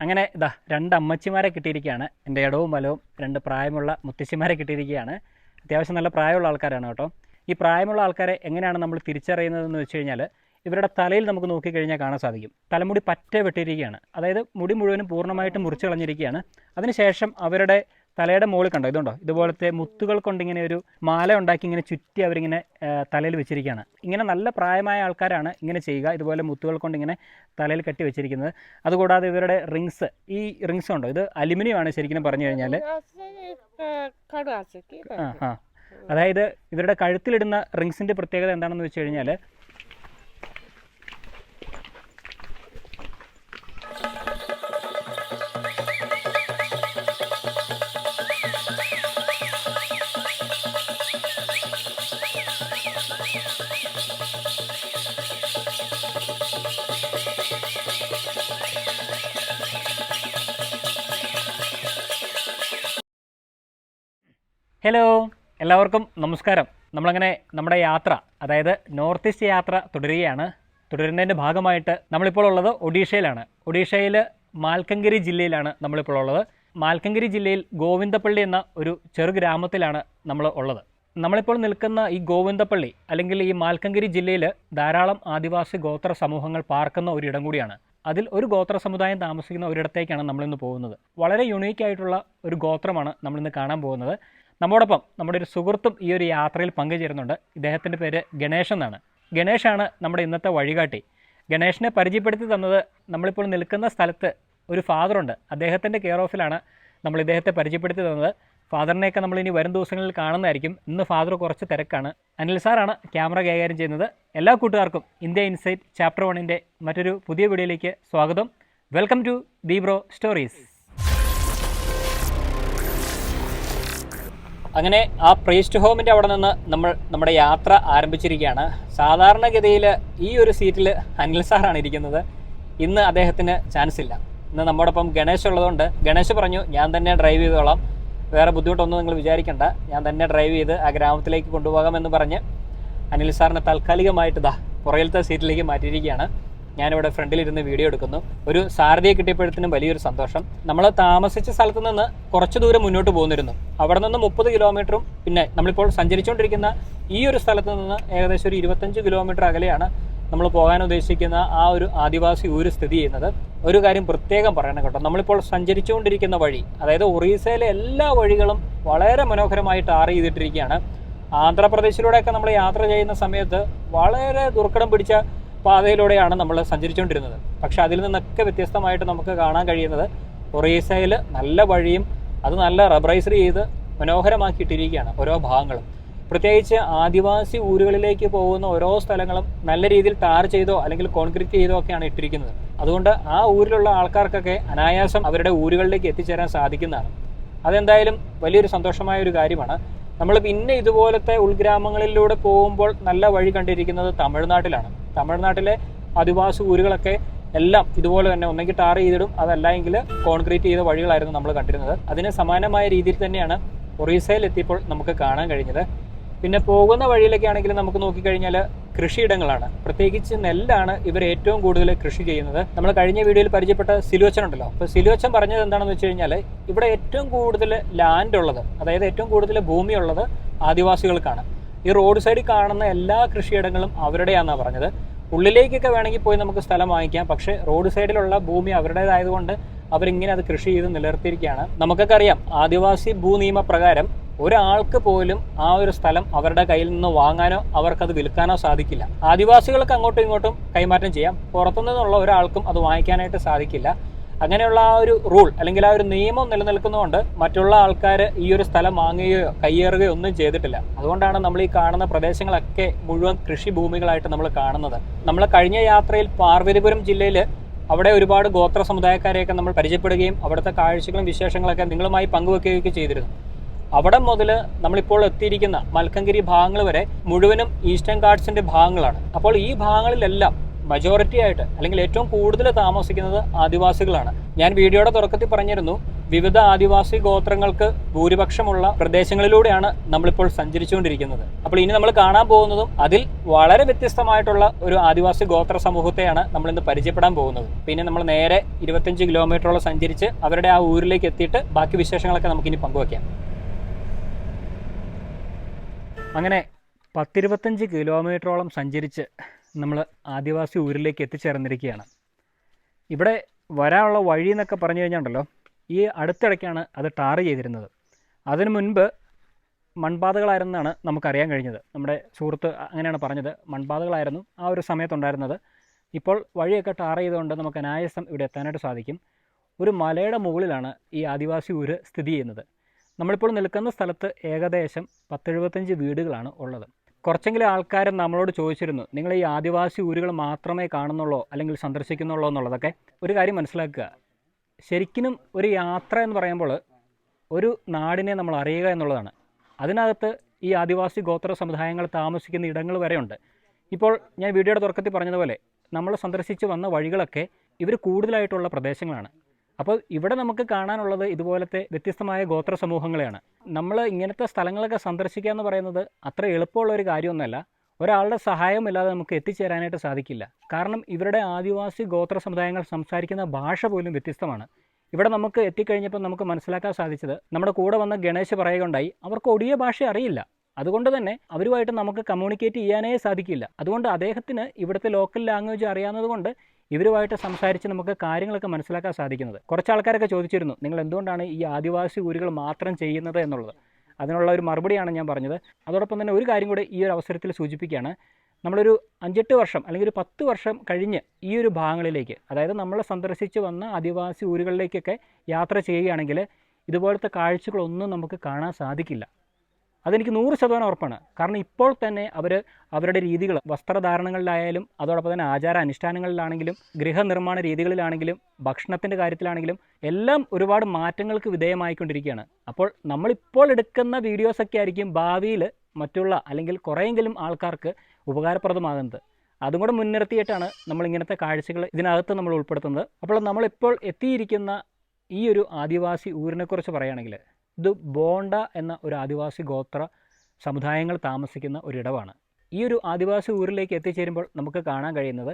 അങ്ങനെ ഇതാ രണ്ട് അമ്മച്ചിമാരെ കിട്ടിയിരിക്കുകയാണ്. എന്റെ ഇടവും വലവും രണ്ട് പ്രായമുള്ള മുത്തശ്ശിമാരെ കിട്ടിയിരിക്കുകയാണ്. അത്യാവശ്യം നല്ല പ്രായമുള്ള ആൾക്കാരാണ് കേട്ടോ. ഈ പ്രായമുള്ള ആൾക്കാരെ എങ്ങനെയാണ് നമ്മൾ തിരിച്ചറിയുന്നതെന്ന് വെച്ച് കഴിഞ്ഞാൽ ഇവരുടെ തലയിൽ നമുക്ക് നോക്കിക്കഴിഞ്ഞാൽ കാണാൻ സാധിക്കും. തലമുടി പറ്റേ വെട്ടിയിരിക്കുകയാണ്. അതായത് മുടി മുഴുവനും പൂർണമായിട്ടും മുറിച്ച് കളഞ്ഞിരിക്കുകയാണ്. അതിനുശേഷം അവരുടെ തലയുടെ മുകളിൽ കണ്ടോ? ഇതുണ്ടോ? ഇതുപോലത്തെ മുത്തുകൾ കൊണ്ട് ഇങ്ങനെ ഒരു മാല ഉണ്ടാക്കി ഇങ്ങനെ ചുറ്റി അവരിങ്ങനെ തലയിൽ വെച്ചിരിക്കുകയാണ്. ഇങ്ങനെ നല്ല പ്രായമായ ആൾക്കാരാണ് ഇങ്ങനെ ചെയ്യുക. ഇതുപോലെ മുത്തുകൾ കൊണ്ട് ഇങ്ങനെ തലയിൽ കെട്ടി വെച്ചിരിക്കുന്നത്. അതുകൂടാതെ ഇവരുടെ റിങ്സ് ഈ റിങ്സ് ഉണ്ടോ? ഇത് അലുമിനിയം ആണ് ശരിക്കും പറഞ്ഞു കഴിഞ്ഞാൽ ആ അതായത് ഇവരുടെ കഴുത്തിലിടുന്ന റിങ്സിന്റെ പ്രത്യേകത എന്താണെന്ന് വെച്ച് കഴിഞ്ഞാൽ ഹലോ എല്ലാവർക്കും നമസ്കാരം. നമ്മളങ്ങനെ നമ്മുടെ യാത്ര അതായത് നോർത്ത് ഈസ്റ്റ് യാത്ര തുടരുകയാണ്. തുടരുന്നതിന്റെ ഭാഗമായിട്ട് നമ്മളിപ്പോൾ ഉള്ളത് ഒഡീഷയിലാണ്. ഒഡീഷയിൽ മാൽക്കങ്കിരി ജില്ലയിലാണ് നമ്മളിപ്പോൾ ഉള്ളത്. മാൽക്കങ്കിരി ജില്ലയിൽ ഗോവിന്ദപ്പള്ളി എന്ന ഒരു ചെറു ഗ്രാമത്തിലാണ് നമ്മൾ ഉള്ളത്. നമ്മളിപ്പോൾ നിൽക്കുന്ന ഈ ഗോവിന്ദപ്പള്ളി അല്ലെങ്കിൽ ഈ മാൽക്കങ്കിരി ജില്ലയിൽ ധാരാളം ആദിവാസി ഗോത്ര സമൂഹങ്ങൾ പാർക്കുന്ന ഒരിടം കൂടിയാണ്. അതിൽ ഒരു ഗോത്ര സമുദായം താമസിക്കുന്ന ഒരിടത്തേക്കാണ് നമ്മളിന്ന് പോകുന്നത്. വളരെ യുണീക്ക് ആയിട്ടുള്ള ഒരു ഗോത്രമാണ് നമ്മളിന്ന് കാണാൻ പോകുന്നത്. നമ്മോടൊപ്പം നമ്മുടെ ഒരു സുഹൃത്തും ഈ ഒരു യാത്രയിൽ പങ്കുചേരുന്നുണ്ട്. ഇദ്ദേഹത്തിന്റെ പേര് ഗണേഷ് എന്നാണ്. ഗണേഷാണ് നമ്മുടെ ഇന്നത്തെ വഴികാട്ടി. ഗണേഷിനെ പരിചയപ്പെടുത്തി തന്നത് നമ്മളിപ്പോൾ നിൽക്കുന്ന സ്ഥലത്ത് ഒരു ഫാദറുണ്ട്. അദ്ദേഹത്തിന്റെ കെയർ ഓഫിലാണ് നമ്മൾ ഇദ്ദേഹത്തെ പരിചയപ്പെടുത്തി തന്നത്. ഫാദറിനെയൊക്കെ നമ്മൾ ഇനി വരും ദിവസങ്ങളിൽ കാണുന്നതായിരിക്കും. ഇന്ന് ഫാദർ കുറച്ച് തിരക്കാണ്. അനിൽ സാറാണ് ക്യാമറ കൈകാര്യം ചെയ്യുന്നത്. എല്ലാ കൂട്ടുകാർക്കും ഇന്ത്യ ഇൻസൈറ്റ് ചാപ്റ്റർ വണ്ണിന്റെ മറ്റൊരു പുതിയ വീഡിയോയിലേക്ക് സ്വാഗതം. Welcome to Deebro stories. അങ്ങനെ ആ പ്രീസ്റ്റ് ഹോമിന്റെ അവിടെ നിന്ന് നമ്മൾ നമ്മുടെ യാത്ര ആരംഭിച്ചിരിക്കുകയാണ്. സാധാരണഗതിയിൽ ഈ ഒരു സീറ്റിൽ അനിൽ സാറാണ് ഇരിക്കുന്നത്. ഇന്ന് അദ്ദേഹത്തിന് ചാൻസ് ഇല്ല. ഇന്ന് നമ്മോടൊപ്പം ഗണേശ് ഉള്ളതുകൊണ്ട് ഗണേശ് പറഞ്ഞു ഞാൻ തന്നെ ഡ്രൈവ് ചെയ്തോളാം. വേറെ ബുദ്ധിമുട്ടൊന്നും നിങ്ങൾ വിചാരിക്കണ്ട. ഞാൻ തന്നെ ഡ്രൈവ് ചെയ്ത് ആ ഗ്രാമത്തിലേക്ക് കൊണ്ടുപോകാമെന്ന് പറഞ്ഞ് അനിൽ സാറിനെ താൽക്കാലികമായിട്ട് ദാ പുറകിലത്തെ സീറ്റിലേക്ക് മാറ്റിയിരിക്കുകയാണ്. ഞാനിവിടെ ഫ്രണ്ടിലിരുന്ന് വീഡിയോ എടുക്കുന്നു. ഒരു സാരഥിയെ കിട്ടിയപ്പോഴത്തേനും വലിയൊരു സന്തോഷം. നമ്മൾ താമസിച്ച സ്ഥലത്ത് നിന്ന് കുറച്ച് ദൂരം മുന്നോട്ട് പോകുന്നിരുന്നു അവിടെ നിന്ന് മുപ്പത് കിലോമീറ്ററും പിന്നെ നമ്മളിപ്പോൾ സഞ്ചരിച്ചുകൊണ്ടിരിക്കുന്ന ഈ ഒരു സ്ഥലത്ത് നിന്ന് ഏകദേശം ഒരു ഇരുപത്തഞ്ച് കിലോമീറ്റർ അകലെയാണ് നമ്മൾ പോകാൻ ഉദ്ദേശിക്കുന്ന ആ ഒരു ആദിവാസി ഊര് സ്ഥിതി ചെയ്യുന്നത്. ഒരു കാര്യം പ്രത്യേകം പറയണം കേട്ടോ. നമ്മളിപ്പോൾ സഞ്ചരിച്ചുകൊണ്ടിരിക്കുന്ന വഴി അതായത് ഒറീസയിലെ എല്ലാ വഴികളും വളരെ മനോഹരമായി ടാർ ചെയ്തിട്ടിരിക്കുകയാണ്. ആന്ധ്രാപ്രദേശിലൂടെയൊക്കെ നമ്മൾ യാത്ര ചെയ്യുന്ന സമയത്ത് വളരെ ദുർഘടം പിടിച്ച പാതയിലൂടെയാണ് നമ്മൾ സഞ്ചരിച്ചുകൊണ്ടിരുന്നത്. പക്ഷെ അതിൽ നിന്നൊക്കെ വ്യത്യസ്തമായിട്ട് നമുക്ക് കാണാൻ കഴിയുന്നത് ഒറീസയിൽ നല്ല വഴിയും അത് നല്ല റബ്ബറൈസർ ചെയ്ത് മനോഹരമാക്കിയിട്ടിരിക്കുകയാണ് ഓരോ ഭാഗങ്ങളും. പ്രത്യേകിച്ച് ആദിവാസി ഊരുകളിലേക്ക് പോകുന്ന ഓരോ സ്ഥലങ്ങളും നല്ല രീതിയിൽ ടാർ ചെയ്തോ അല്ലെങ്കിൽ കോൺക്രീറ്റ് ചെയ്തോ ഒക്കെയാണ് ഇട്ടിരിക്കുന്നത്. അതുകൊണ്ട് ആ ഊരിലുള്ള ആൾക്കാർക്കൊക്കെ അനായാസം അവരുടെ ഊരുകളിലേക്ക് എത്തിച്ചേരാൻ സാധിക്കുന്നതാണ്. അതെന്തായാലും വലിയൊരു സന്തോഷമായ ഒരു കാര്യമാണ്. നമ്മൾ പിന്നെ ഇതുപോലത്തെ ഉൾഗ്രാമങ്ങളിലൂടെ പോകുമ്പോൾ നല്ല വഴി കണ്ടിരിക്കുന്നത് തമിഴ്നാട്ടിലാണ്. തമിഴ്നാട്ടിലെ ആദിവാസി ഊരുകളൊക്കെ എല്ലാം ഇതുപോലെ തന്നെ ഒന്നെങ്കിൽ ടാർ ചെയ്തിടും അതല്ല എങ്കിൽ കോൺക്രീറ്റ് ചെയ്ത വഴികളായിരുന്നു നമ്മൾ കണ്ടിരുന്നത്. അതിന് സമാനമായ രീതിയിൽ തന്നെയാണ് ഒറീസയിൽ എത്തിയപ്പോൾ നമുക്ക് കാണാൻ കഴിഞ്ഞത്. പിന്നെ പോകുന്ന വഴിയിലൊക്കെ ആണെങ്കിൽ നമുക്ക് നോക്കിക്കഴിഞ്ഞാൽ കൃഷിയിടങ്ങളാണ്. പ്രത്യേകിച്ച് നെല്ലാണ് ഇവർ ഏറ്റവും കൂടുതൽ കൃഷി ചെയ്യുന്നത്. നമ്മൾ കഴിഞ്ഞ വീഡിയോയിൽ പരിചയപ്പെട്ട സിലുവച്ചൻ ഉണ്ടല്ലോ. അപ്പോൾ സിലുവച്ചൻ പറഞ്ഞത് എന്താണെന്ന് വെച്ച് കഴിഞ്ഞാൽ ഇവിടെ ഏറ്റവും കൂടുതൽ ലാൻഡ് ഉള്ളത് അതായത് ഏറ്റവും കൂടുതൽ ഭൂമി ഉള്ളത് ആദിവാസികൾക്കാണ്. ഈ റോഡ് സൈഡിൽ കാണുന്ന എല്ലാ കൃഷിയിടങ്ങളും അവരുടെയാണെന്നാണ് പറഞ്ഞത്. ഉള്ളിലേക്കൊക്കെ വേണമെങ്കിൽ പോയി നമുക്ക് സ്ഥലം വാങ്ങിക്കാം. പക്ഷേ റോഡ് സൈഡിലുള്ള ഭൂമി അവരുടേതായതുകൊണ്ട് അവരിങ്ങനെ അത് കൃഷി ചെയ്ത് നിലനിർത്തിയിരിക്കുകയാണ്. നമുക്കൊക്കെ അറിയാം ആദിവാസി ഭൂനിയമ പ്രകാരം ഒരാൾക്ക് പോലും ആ ഒരു സ്ഥലം അവരുടെ കയ്യിൽ നിന്ന് വാങ്ങാനോ അവർക്കത് വിൽക്കാനോ സാധിക്കില്ല. ആദിവാസികൾക്ക് അങ്ങോട്ടും ഇങ്ങോട്ടും കൈമാറ്റം ചെയ്യാം. പുറത്തുനിന്നുള്ള ഒരാൾക്കും അത് വാങ്ങിക്കാനായിട്ട് സാധിക്കില്ല. അങ്ങനെയുള്ള ആ ഒരു റൂൾ അല്ലെങ്കിൽ ആ ഒരു നിയമം നിലനിൽക്കുന്നതുകൊണ്ട് മറ്റുള്ള ആൾക്കാർ ഈ ഒരു സ്ഥലം വാങ്ങുകയോ കയ്യേറുകയോ ഒന്നും ചെയ്തിട്ടില്ല. അതുകൊണ്ടാണ് നമ്മൾ ഈ കാണുന്ന പ്രദേശങ്ങളൊക്കെ മുഴുവൻ കൃഷി ഭൂമികളായിട്ട് നമ്മൾ കാണുന്നത്. നമ്മൾ കഴിഞ്ഞ യാത്രയിൽ പാർവതിപുരം ജില്ലയിൽ അവിടെ ഒരുപാട് ഗോത്ര സമുദായക്കാരെയൊക്കെ നമ്മൾ പരിചയപ്പെടുകയും അവിടുത്തെ കാഴ്ചകളും വിശേഷങ്ങളൊക്കെ നിങ്ങളുമായി പങ്കുവെക്കുകയൊക്കെ ചെയ്തിരുന്നു. അവിടെ മുതൽ നമ്മളിപ്പോൾ എത്തിയിരിക്കുന്ന മൽക്കങ്കിരി ഭാഗങ്ങൾ വരെ മുഴുവനും ഈസ്റ്റേൺ ഗാർഡ്സിന്റെ ഭാഗങ്ങളാണ്. അപ്പോൾ ഈ ഭാഗങ്ങളിലെല്ലാം മജോറിറ്റി ആയിട്ട് അല്ലെങ്കിൽ ഏറ്റവും കൂടുതൽ താമസിക്കുന്നത് ആദിവാസികളാണ്. ഞാൻ വീഡിയോയുടെ തുടക്കത്തിൽ പറഞ്ഞിരുന്നു വിവിധ ആദിവാസി ഗോത്രങ്ങൾക്ക് ഭൂരിപക്ഷമുള്ള പ്രദേശങ്ങളിലൂടെയാണ് നമ്മളിപ്പോൾ സഞ്ചരിച്ചുകൊണ്ടിരിക്കുന്നത്. അപ്പോൾ ഇനി നമ്മൾ കാണാൻ പോകുന്നതും അതിൽ വളരെ വ്യത്യസ്തമായിട്ടുള്ള ഒരു ആദിവാസി ഗോത്ര സമൂഹത്തെയാണ് നമ്മൾ ഇന്ന് പരിചയപ്പെടാൻ പോകുന്നത്. പിന്നെ നമ്മൾ നേരെ ഇരുപത്തഞ്ച് കിലോമീറ്ററോളം സഞ്ചരിച്ച് അവരുടെ ആ ഊരിലേക്ക് എത്തിയിട്ട് ബാക്കി വിശേഷങ്ങളൊക്കെ നമുക്കിനി പങ്കുവയ്ക്കാം അങ്ങനെ പത്തിരുപത്തഞ്ച് കിലോമീറ്ററോളം സഞ്ചരിച്ച് നമ്മൾ ആദിവാസി ഊരിലേക്ക് എത്തിച്ചേർന്നിരിക്കുകയാണ്. ഇവിടെ വരാനുള്ള വഴി എന്നൊക്കെ പറഞ്ഞു കഴിഞ്ഞാണ്ടല്ലോ ഈ അടുത്തിടയ്ക്കാണ് അത് ടാർ ചെയ്തിരുന്നത്. അതിനു മുൻപ് മൺപാതകളായിരുന്നാണ് നമുക്കറിയാൻ കഴിഞ്ഞത്. നമ്മുടെ സുഹൃത്ത് അങ്ങനെയാണ് പറഞ്ഞത് മൺപാതകളായിരുന്നു ആ ഒരു സമയത്തുണ്ടായിരുന്നത്. ഇപ്പോൾ വഴിയൊക്കെ ടാർ ചെയ്തുകൊണ്ട് നമുക്ക് അനായാസം ഇവിടെ എത്താനായിട്ട് സാധിക്കും. ഒരു മലയുടെ മുകളിലാണ് ഈ ആദിവാസി ഊര് സ്ഥിതി ചെയ്യുന്നത്. നമ്മളിപ്പോൾ നിൽക്കുന്ന സ്ഥലത്ത് ഏകദേശം പത്തെഴുപത്തഞ്ച് വീടുകളാണ് ഉള്ളത്. കുറച്ചെങ്കിലും ആൾക്കാർ നമ്മളോട് ചോദിച്ചിരുന്നു നിങ്ങൾ ഈ ആദിവാസി ഊരുകൾ മാത്രമേ കാണുന്നുള്ളൂ അല്ലെങ്കിൽ സന്ദർശിക്കുന്നുള്ളൂ എന്നുള്ളതൊക്കെ? ഒരു കാര്യം മനസ്സിലാക്കുക. ശരിക്കും ഒരു യാത്ര എന്ന് പറയുമ്പോൾ ഒരു നാടിനെ നമ്മൾ അറിയുക എന്നുള്ളതാണ്. അതിനകത്ത് ഈ ആദിവാസി ഗോത്ര സമുദായങ്ങൾ താമസിക്കുന്ന ഇടങ്ങൾ വരെയുണ്ട്. ഇപ്പോൾ ഞാൻ വീഡിയോയുടെ തുടക്കത്തിൽ പറഞ്ഞതുപോലെ നമ്മൾ സന്ദർശിച്ച് വന്ന വഴികളൊക്കെ ഇവർ കൂടുതലായിട്ടുള്ള പ്രദേശങ്ങളാണ്. അപ്പോൾ ഇവിടെ നമുക്ക് കാണാനുള്ളത് ഇതുപോലത്തെ വ്യത്യസ്തമായ ഗോത്ര സമൂഹങ്ങളെയാണ്. നമ്മൾ ഇങ്ങനത്തെ സ്ഥലങ്ങളൊക്കെ സന്ദർശിക്കുക എന്ന് പറയുന്നത് അത്ര എളുപ്പമുള്ള ഒരു കാര്യമൊന്നുമല്ല. ഒരാളുടെ സഹായമില്ലാതെ നമുക്ക് എത്തിച്ചേരാനായിട്ട് സാധിക്കില്ല. കാരണം ഇവരുടെ ആദിവാസി ഗോത്ര സമുദായങ്ങൾ സംസാരിക്കുന്ന ഭാഷ പോലും വ്യത്യസ്തമാണ്. ഇവിടെ നമുക്ക് എത്തിക്കഴിഞ്ഞപ്പോൾ നമുക്ക് മനസ്സിലാക്കാൻ സാധിച്ചത് നമ്മുടെ കൂടെ വന്ന ഗണേശ് പറയുകയുണ്ടായി അവർക്ക് ഒടിയ ഭാഷ അറിയില്ല. അതുകൊണ്ട് തന്നെ അവരുമായിട്ട് നമുക്ക് കമ്മ്യൂണിക്കേറ്റ് ചെയ്യാനേ സാധിക്കില്ല. അതുകൊണ്ട് അദ്ദേഹത്തിന് ഇവിടുത്തെ ലോക്കൽ ലാംഗ്വേജ് അറിയാവുന്നതുകൊണ്ട് ഇവരുമായിട്ട് സംസാരിച്ച് നമുക്ക് കാര്യങ്ങളൊക്കെ മനസ്സിലാക്കാൻ സാധിക്കുന്നത്. കുറച്ച് ആൾക്കാരൊക്കെ ചോദിച്ചിരുന്നു നിങ്ങൾ എന്തുകൊണ്ടാണ് ഈ ആദിവാസി ഊരുകൾ മാത്രം ചെയ്യുന്നത് എന്നുള്ളത്? അതിനുള്ള ഒരു മറുപടിയാണ് ഞാൻ പറഞ്ഞത്. അതോടൊപ്പം തന്നെ ഒരു കാര്യം കൂടെ ഈ ഒരു അവസരത്തിൽ സൂചിപ്പിക്കുകയാണ്. നമ്മളൊരു അഞ്ചെട്ട് വർഷം അല്ലെങ്കിൽ ഒരു പത്ത് വർഷം കഴിഞ്ഞ് ഈ ഒരു ഭാഗങ്ങളിലേക്ക് അതായത് നമ്മൾ സന്ദർശിച്ച് വന്ന ആദിവാസി ഊരുകളിലേക്കൊക്കെ യാത്ര ചെയ്യുകയാണെങ്കിൽ ഇതുപോലത്തെ കാഴ്ചകളൊന്നും നമുക്ക് കാണാൻ സാധിക്കില്ല. അതെനിക്ക് നൂറ് ശതമാനം ഉറപ്പാണ്. കാരണം ഇപ്പോൾ തന്നെ അവർ അവരുടെ രീതികൾ വസ്ത്രധാരണങ്ങളിലായാലും അതോടൊപ്പം തന്നെ ആചാര അനുഷ്ഠാനങ്ങളിലാണെങ്കിലും ഗൃഹനിർമ്മാണ രീതികളിലാണെങ്കിലും ഭക്ഷണത്തിന്റെ കാര്യത്തിലാണെങ്കിലും എല്ലാം ഒരുപാട് മാറ്റങ്ങൾക്ക് വിധേയമായിക്കൊണ്ടിരിക്കുകയാണ്. അപ്പോൾ നമ്മളിപ്പോൾ എടുക്കുന്ന വീഡിയോസൊക്കെ ആയിരിക്കും ഭാവിയിൽ മറ്റുള്ള അല്ലെങ്കിൽ കുറേയെങ്കിലും ആൾക്കാർക്ക് ഉപകാരപ്രദമാകുന്നത്. അതും കൂടെ മുൻനിർത്തിയിട്ടാണ് നമ്മൾ ഇങ്ങനത്തെ കാഴ്ചകൾ ഇതിനകത്ത് നമ്മൾ ഉൾപ്പെടുത്തുന്നത്. അപ്പോൾ നമ്മളിപ്പോൾ എത്തിയിരിക്കുന്ന ഈ ഒരു ആദിവാസി ഊരിനെക്കുറിച്ച് പറയുകയാണെങ്കിൽ ഇത് ബോണ്ട എന്ന ഒരു ആദിവാസി ഗോത്ര സമുദായങ്ങൾ താമസിക്കുന്ന ഒരിടമാണ് ഈ ഒരു ആദിവാസി ഊരിലേക്ക് എത്തിച്ചേരുമ്പോൾ നമുക്ക് കാണാൻ കഴിയുന്നത്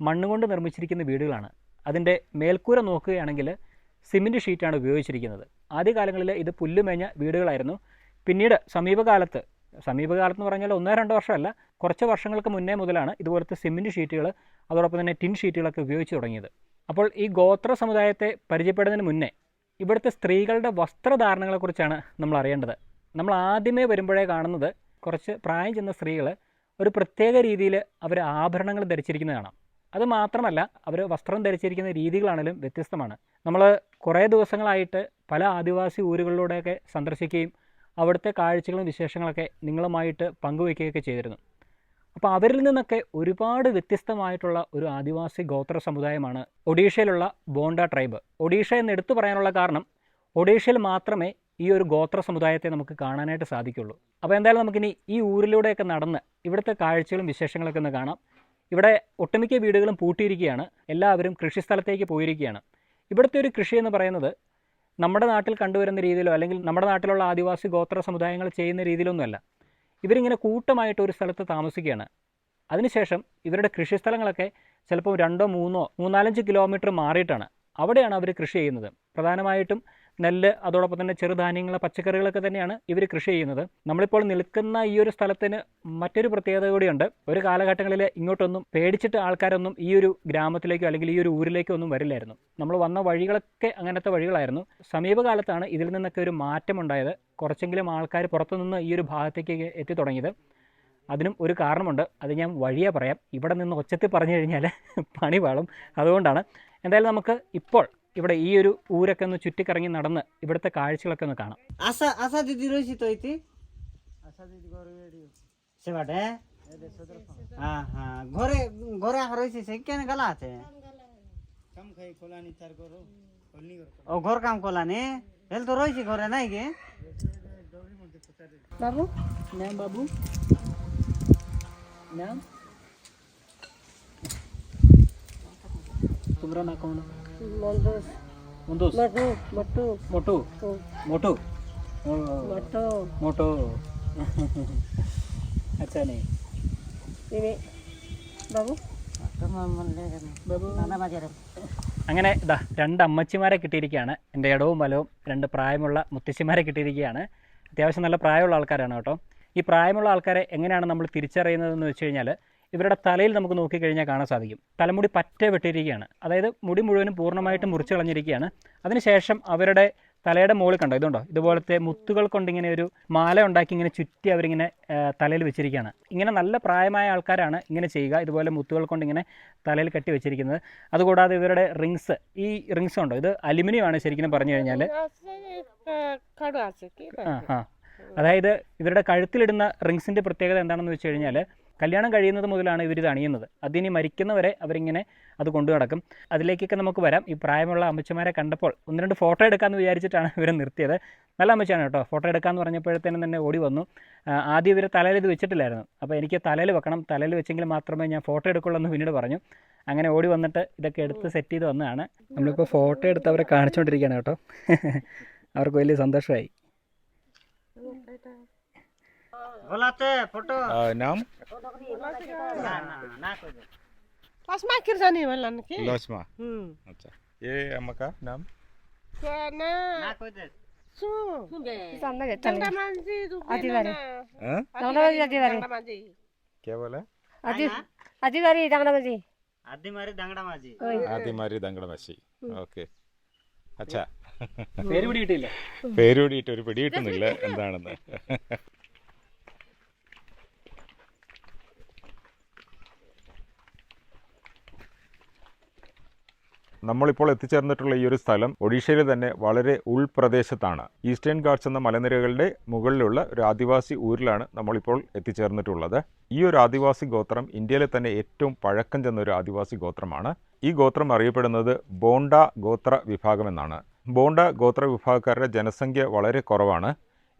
മണ്ണുകൊണ്ട് നിർമ്മിച്ചിരിക്കുന്ന വീടുകളാണ്. അതിന്റെ മേൽക്കൂര നോക്കുകയാണെങ്കിൽ സിമെന്റ് ഷീറ്റാണ് ഉപയോഗിച്ചിരിക്കുന്നത്. ആദ്യകാലങ്ങളിൽ ഇത് പുല്ലുമേഞ്ഞ വീടുകളായിരുന്നു. പിന്നീട് സമീപകാലത്ത് സമീപകാലത്ത് എന്ന് പറഞ്ഞാൽ ഒന്നോ രണ്ടോ വർഷമല്ല കുറച്ച് വർഷങ്ങൾക്ക് മുന്നേ മുതലാണ് ഇതുപോലത്തെ സിമെന്റ് ഷീറ്റുകൾ അതോടൊപ്പം തന്നെ ടിൻ ഷീറ്റുകളൊക്കെ ഉപയോഗിച്ച് തുടങ്ങിയത്. അപ്പോൾ ഈ ഗോത്ര സമുദായത്തെ പരിചയപ്പെടുന്നതിന് മുന്നേ ഇവിടുത്തെ സ്ത്രീകളുടെ വസ്ത്രധാരണങ്ങളെക്കുറിച്ചാണ് നമ്മൾ അറിയേണ്ടത് നമ്മൾ ആദ്യമേ വരുമ്പോഴേ കാണുന്നത് കുറച്ച് പ്രായം ചെന്ന സ്ത്രീകൾ ഒരു പ്രത്യേക രീതിയിൽ അവർ ആഭരണങ്ങൾ ധരിച്ചിരിക്കുന്നത് കാണാം. അത് മാത്രമല്ല അവർ വസ്ത്രം ധരിച്ചിരിക്കുന്ന രീതികളാണെങ്കിലും വ്യത്യസ്തമാണ്. നമ്മൾ കുറേ ദിവസങ്ങളായിട്ട് പല ആദിവാസി ഊരുകളിലൂടെയൊക്കെ സന്ദർശിക്കുകയും അവിടുത്തെ കാഴ്ചകളും വിശേഷങ്ങളൊക്കെ നിങ്ങളുമായിട്ട് പങ്കുവയ്ക്കുകയൊക്കെ ചെയ്തിരുന്നു. അപ്പോൾ അവരിൽ നിന്നൊക്കെ ഒരുപാട് വ്യത്യസ്തമായിട്ടുള്ള ഒരു ആദിവാസി ഗോത്ര സമുദായമാണ് ഒഡീഷയിലുള്ള ബോണ്ട ട്രൈബ്. ഒഡീഷ എന്ന് എടുത്തു പറയാനുള്ള കാരണം ഒഡീഷയിൽ മാത്രമേ ഈ ഒരു ഗോത്ര സമുദായത്തെ നമുക്ക് കാണാനായിട്ട് സാധിക്കുള്ളൂ. അപ്പോൾ എന്തായാലും നമുക്കിനി ഈ ഊരിലൂടെയൊക്കെ നടന്ന് ഇവിടുത്തെ കാഴ്ചകളും വിശേഷങ്ങളൊക്കെ ഒന്ന് കാണാം. ഇവിടെ ഒട്ടുമിക്ക വീടുകളും പൂട്ടിയിരിക്കുകയാണ്. എല്ലാവരും കൃഷിസ്ഥലത്തേക്ക് പോയിരിക്കുകയാണ്. ഇവിടുത്തെ ഒരു കൃഷി എന്ന് പറയുന്നത് നമ്മുടെ നാട്ടിൽ കണ്ടുവരുന്ന രീതിയിലോ അല്ലെങ്കിൽ നമ്മുടെ നാട്ടിലുള്ള ആദിവാസി ഗോത്ര സമുദായങ്ങൾ ചെയ്യുന്ന രീതിയിലൊന്നുമല്ല. ഇവരിങ്ങനെ കൂട്ടമായിട്ട് ഒരു സ്ഥലത്ത് താമസിക്കുകയാണ്. അതിനുശേഷം ഇവരുടെ കൃഷിസ്ഥലങ്ങളൊക്കെ ചിലപ്പോൾ രണ്ടോ മൂന്നോ മൂന്നാലഞ്ച് കിലോമീറ്റർ മാറിയിട്ടാണ്. അവിടെയാണ് അവർ കൃഷി ചെയ്യുന്നത്. പ്രധാനമായിട്ടും നെല്ല് അതോടൊപ്പം തന്നെ ചെറുധാന്യങ്ങൾ പച്ചക്കറികളൊക്കെ തന്നെയാണ് ഇവർ കൃഷി ചെയ്യുന്നത്. നമ്മളിപ്പോൾ നിൽക്കുന്ന ഈ ഒരു സ്ഥലത്തിന് മറ്റൊരു പ്രത്യേകത കൂടിയുണ്ട്. ഒരു കാലഘട്ടങ്ങളിൽ ഇങ്ങോട്ടൊന്നും പേടിച്ചിട്ട് ആൾക്കാരൊന്നും ഈ ഒരു ഗ്രാമത്തിലേക്കോ അല്ലെങ്കിൽ ഈ ഒരു ഊരിലേക്കോ ഒന്നും വരില്ലായിരുന്നു. നമ്മൾ വന്ന വഴികളൊക്കെ അങ്ങനത്തെ വഴികളായിരുന്നു. സമീപകാലത്താണ് ഇതിൽ നിന്നൊക്കെ ഒരു മാറ്റമുണ്ടായത്. കുറച്ചെങ്കിലും ആൾക്കാർ പുറത്തുനിന്ന് ഈ ഒരു ഭാഗത്തേക്ക് എത്തി തുടങ്ങിയത്. അതിനും ഒരു കാരണമുണ്ട്. അത് ഞാൻ വഴിയെ പറയാം. ഇവിടെ നിന്ന് ഒച്ചത്തിൽ പറഞ്ഞു കഴിഞ്ഞാൽ പണി പാളും. അതുകൊണ്ടാണ്. എന്തായാലും നമുക്ക് ഇപ്പോൾ ഇവിടെ ഈ ഒരു ഊരൊക്കെ ഒന്ന് ചുറ്റിക്കറങ്ങി നടന്ന് ഇവിടുത്തെ കാഴ്ചകളൊക്കെ ഒന്ന് കാണാം আশা আশা দিদি রয়েছি তো এতে সে বাটে হ্যাঁ হ্যাঁ ঘরে ঘরে আশা রয়েছে সে কেন গেলা আছে ও ঘর কাম কলানি হেল তো রয়েছে ঘরে নাই গে ബാബു ഞാൻ ബാബു ഞാൻ তোমরা না কোন മൊട്ടു മോട്ടു. മോട്ടു. അച്ഛനെ. ബാബു. അങ്ങനെ ഇതാ രണ്ട് അമ്മച്ചിമാരെ കിട്ടിയിരിക്കുകയാണ്. എന്റെ ഇടവും വലവും രണ്ട് പ്രായമുള്ള മുത്തശ്ശിമാരെ കിട്ടിയിരിക്കുകയാണ്. അത്യാവശ്യം നല്ല പ്രായമുള്ള ആൾക്കാരാണ് കേട്ടോ. ഈ പ്രായമുള്ള ആൾക്കാരെ എങ്ങനെയാണ് നമ്മൾ തിരിച്ചറിയുന്നതെന്ന് വെച്ച് കഴിഞ്ഞാൽ ഇവരുടെ തലയിൽ നമുക്ക് നോക്കിക്കഴിഞ്ഞാൽ കാണാൻ സാധിക്കും. തലമുടി പറ്റേ വെട്ടിയിരിക്കുകയാണ്. അതായത് മുടി മുഴുവനും പൂർണമായിട്ടും മുറിച്ച് കളഞ്ഞിരിക്കുകയാണ്. അതിനുശേഷം അവരുടെ തലയുടെ മുകളിൽ കണ്ടോ? ഇതുണ്ടോ? ഇതുപോലത്തെ മുത്തുകൾ കൊണ്ട് ഇങ്ങനെ ഒരു മാല ഉണ്ടാക്കി ഇങ്ങനെ ചുറ്റി അവരിങ്ങനെ തലയിൽ വെച്ചിരിക്കുകയാണ്. ഇങ്ങനെ നല്ല പ്രായമായ ആൾക്കാരാണ് ഇങ്ങനെ ചെയ്യുക. ഇതുപോലെ മുത്തുകൾ കൊണ്ട് ഇങ്ങനെ തലയിൽ കെട്ടി വെച്ചിരിക്കുന്നത്. അതുകൂടാതെ ഇവരുടെ റിങ്സ് ഈ റിങ്സ് ഉണ്ടോ? ഇത് അലുമിനിയം ആണ് ശരിക്കും പറഞ്ഞു കഴിഞ്ഞാൽ. അതായത് ഇവരുടെ കഴുത്തിലിടുന്ന റിങ്സിന്റെ പ്രത്യേകത എന്താണെന്ന് വെച്ച് കഴിഞ്ഞാൽ കല്യാണം കഴിയുന്നത് മുതലാണ് ഇവരിത് അണിയുന്നത് അതിനി മരിക്കുന്നവരെ അവരിങ്ങനെ അത് കൊണ്ടു നടക്കും അതിലേക്കൊക്കെ നമുക്ക് വരാം ഈ പ്രായമുള്ള അമ്മച്ചമാരെ കണ്ടപ്പോൾ ഒന്ന് രണ്ട് ഫോട്ടോ എടുക്കാമെന്ന് വിചാരിച്ചിട്ടാണ് ഇവരെ നിർത്തിയത് നല്ല അമ്മച്ചാണ് കേട്ടോ ഫോട്ടോ എടുക്കാമെന്ന് പറഞ്ഞപ്പോഴത്തേനും തന്നെ ഓടി വന്നു ആദ്യം ഇവർ തലയിൽ ഇത് വെച്ചിട്ടില്ലായിരുന്നു അപ്പോൾ എനിക്ക് തലയിൽ വെക്കണം തലയിൽ വെച്ചെങ്കിൽ മാത്രമേ ഞാൻ ഫോട്ടോ എടുക്കുള്ളൂ എന്ന് പിന്നീട് പറഞ്ഞു അങ്ങനെ ഓടി വന്നിട്ട് ഇതൊക്കെ എടുത്ത് സെറ്റ് ചെയ്ത് വന്നതാണ് നമ്മളിപ്പോൾ ഫോട്ടോ എടുത്ത് അവരെ കാണിച്ചുകൊണ്ടിരിക്കുകയാണ് കേട്ടോ അവർക്ക് വലിയ സന്തോഷമായി গোলাতে ফটো নাম লসমা কিরজানি বললা নাকি লসমা হুম আচ্ছা এ আমাকা নাম না না কই দে সু সুন্দর সুন্দর চন্দা মানজি আদিবাড়ি হ্যাঁ চন্দাবাড়ি আদিবাড়ি কে বলে আদি আদিবাড়ি ডাঙ্গড়ামাঝি আদিমারি ডাঙ্গড়ামাঝি আদিমারি ডাঙ্গড়ামাঝি ഓക്കെ അച്ഛാ പേര് പിടിയിട്ടില്ല പേര് പിടിയിട്ട് ഒരു പിടി കിട്ടുന്നില്ല എന്താണെന്ന് നമ്മളിപ്പോൾ എത്തിച്ചേർന്നിട്ടുള്ള ഈ ഒരു സ്ഥലം ഒഡീഷയിലെ തന്നെ വളരെ ഉൾപ്രദേശത്താണ്. ഈസ്റ്റേൺ ഗാർഡ്സ് എന്ന മലനിരകളുടെ മുകളിലുള്ള ഒരു ആദിവാസി ഊരിലാണ് നമ്മളിപ്പോൾ എത്തിച്ചേർന്നിട്ടുള്ളത്. ഈ ഒരു ആദിവാസി ഗോത്രം ഇന്ത്യയിലെ തന്നെ ഏറ്റവും പഴക്കം ചെന്ന ഒരു ആദിവാസി ഗോത്രമാണ്. ഈ ഗോത്രം അറിയപ്പെടുന്നത് ബോണ്ട ഗോത്ര വിഭാഗം എന്നാണ്. ബോണ്ട ഗോത്ര വിഭാഗക്കാരുടെ ജനസംഖ്യ വളരെ കുറവാണ്.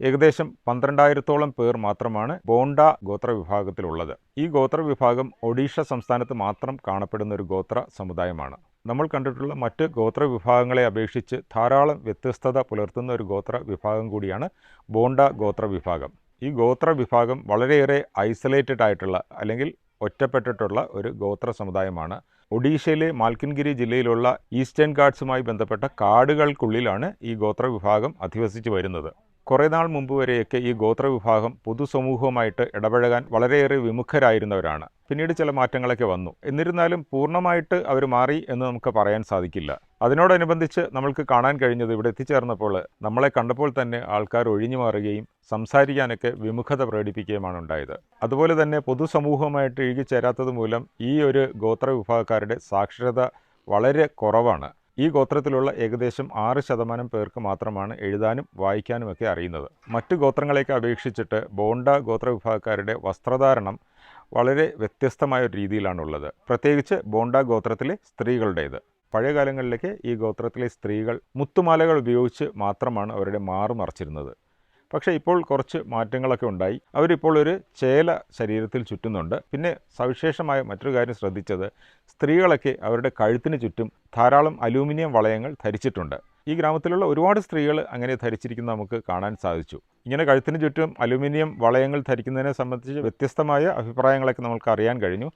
ഏകദേശം പന്ത്രണ്ടായിരത്തോളം പേർ മാത്രമാണ് ബോണ്ട ഗോത്ര വിഭാഗത്തിലുള്ളത്. ഈ ഗോത്ര വിഭാഗം ഒഡീഷ സംസ്ഥാനത്ത് മാത്രം കാണപ്പെടുന്ന ഒരു ഗോത്ര സമുദായമാണ്. നമ്മൾ കണ്ടിട്ടുള്ള മറ്റ് ഗോത്ര വിഭാഗങ്ങളെ അപേക്ഷിച്ച് ധാരാളം വ്യത്യസ്തത പുലർത്തുന്ന ഒരു ഗോത്ര വിഭാഗം കൂടിയാണ് ബോണ്ട ഗോത്ര വിഭാഗം. ഈ ഗോത്ര വിഭാഗം വളരെയേറെ ഐസൊലേറ്റഡ് ആയിട്ടുള്ള അല്ലെങ്കിൽ ഒറ്റപ്പെട്ടിട്ടുള്ള ഒരു ഗോത്ര സമുദായമാണ്. ഒഡീഷയിലെ മാൽക്കൻഗിരി ജില്ലയിലുള്ള ഈസ്റ്റേൺ ഗാർഡ്സുമായി ബന്ധപ്പെട്ട കാടുകൾക്കുള്ളിലാണ് ഈ ഗോത്ര വിഭാഗം അധിവസിച്ച് വരുന്നത്. കുറേ നാൾ മുമ്പ് വരെയൊക്കെ ഈ ഗോത്ര വിഭാഗം പൊതുസമൂഹവുമായിട്ട് ഇടപഴകാൻ വളരെയേറെ വിമുഖരായിരുന്നവരാണ്. പിന്നീട് ചില മാറ്റങ്ങളൊക്കെ വന്നു. എന്നിരുന്നാലും പൂർണമായിട്ട് അവർ മാറി എന്ന് നമുക്ക് പറയാൻ സാധിക്കില്ല. അതിനോടനുബന്ധിച്ച് നമ്മൾക്ക് കാണാൻ കഴിഞ്ഞത് ഇവിടെ എത്തിച്ചേർന്നപ്പോൾ നമ്മളെ കണ്ടപ്പോൾ തന്നെ ആൾക്കാർ ഒഴിഞ്ഞു മാറുകയും സംസാരിക്കാനൊക്കെ വിമുഖത പ്രകടിപ്പിക്കുകയുമാണ് ഉണ്ടായത്. അതുപോലെ തന്നെ പൊതുസമൂഹവുമായിട്ട് ഇഴുകിച്ചേരാത്തത് മൂലം ഈ ഒരു ഗോത്ര വിഭാഗക്കാരുടെ സാക്ഷരത വളരെ കുറവാണ്. ഈ ഗോത്രത്തിലുള്ള ഏകദേശം ആറ് ശതമാനം പേർക്ക് മാത്രമാണ് എഴുതാനും വായിക്കാനുമൊക്കെ അറിയുന്നത്. മറ്റു ഗോത്രങ്ങളെയൊക്കെ അപേക്ഷിച്ചിട്ട് ബോണ്ട ഗോത്ര വിഭാഗക്കാരുടെ വസ്ത്രധാരണം വളരെ വ്യത്യസ്തമായ ഒരു രീതിയിലാണുള്ളത്. പ്രത്യേകിച്ച് ബോണ്ട ഗോത്രത്തിലെ സ്ത്രീകളുടേത്. പഴയ കാലങ്ങളിലേക്ക് ഈ ഗോത്രത്തിലെ സ്ത്രീകൾ മുത്തുമാലകൾ ഉപയോഗിച്ച് മാത്രമാണ് അവരുടെ മാറു മറച്ചിരുന്നത്. പക്ഷേ ഇപ്പോൾ കുറച്ച് മാറ്റങ്ങളൊക്കെ ഉണ്ടായി. അവരിപ്പോൾ ഒരു ചേല ശരീരത്തിൽ ചുറ്റുന്നുണ്ട്. പിന്നെ സവിശേഷമായ മറ്റൊരു കാര്യം ശ്രദ്ധിച്ചത് സ്ത്രീകളൊക്കെ അവരുടെ കഴുത്തിന് ചുറ്റും ധാരാളം അലൂമിനിയം വളയങ്ങൾ ധരിച്ചിട്ടുണ്ട്. ഈ ഗ്രാമത്തിലുള്ള ഒരുപാട് സ്ത്രീകൾ അങ്ങനെ ധരിച്ചിരിക്കുന്നത് നമുക്ക് കാണാൻ സാധിച്ചു. ഇങ്ങനെ കഴുത്തിന് ചുറ്റും അലൂമിനിയം വളയങ്ങൾ ധരിക്കുന്നതിനെ സംബന്ധിച്ച് വ്യത്യസ്തമായ അഭിപ്രായങ്ങളൊക്കെ നമുക്ക് അറിയാൻ കഴിഞ്ഞു.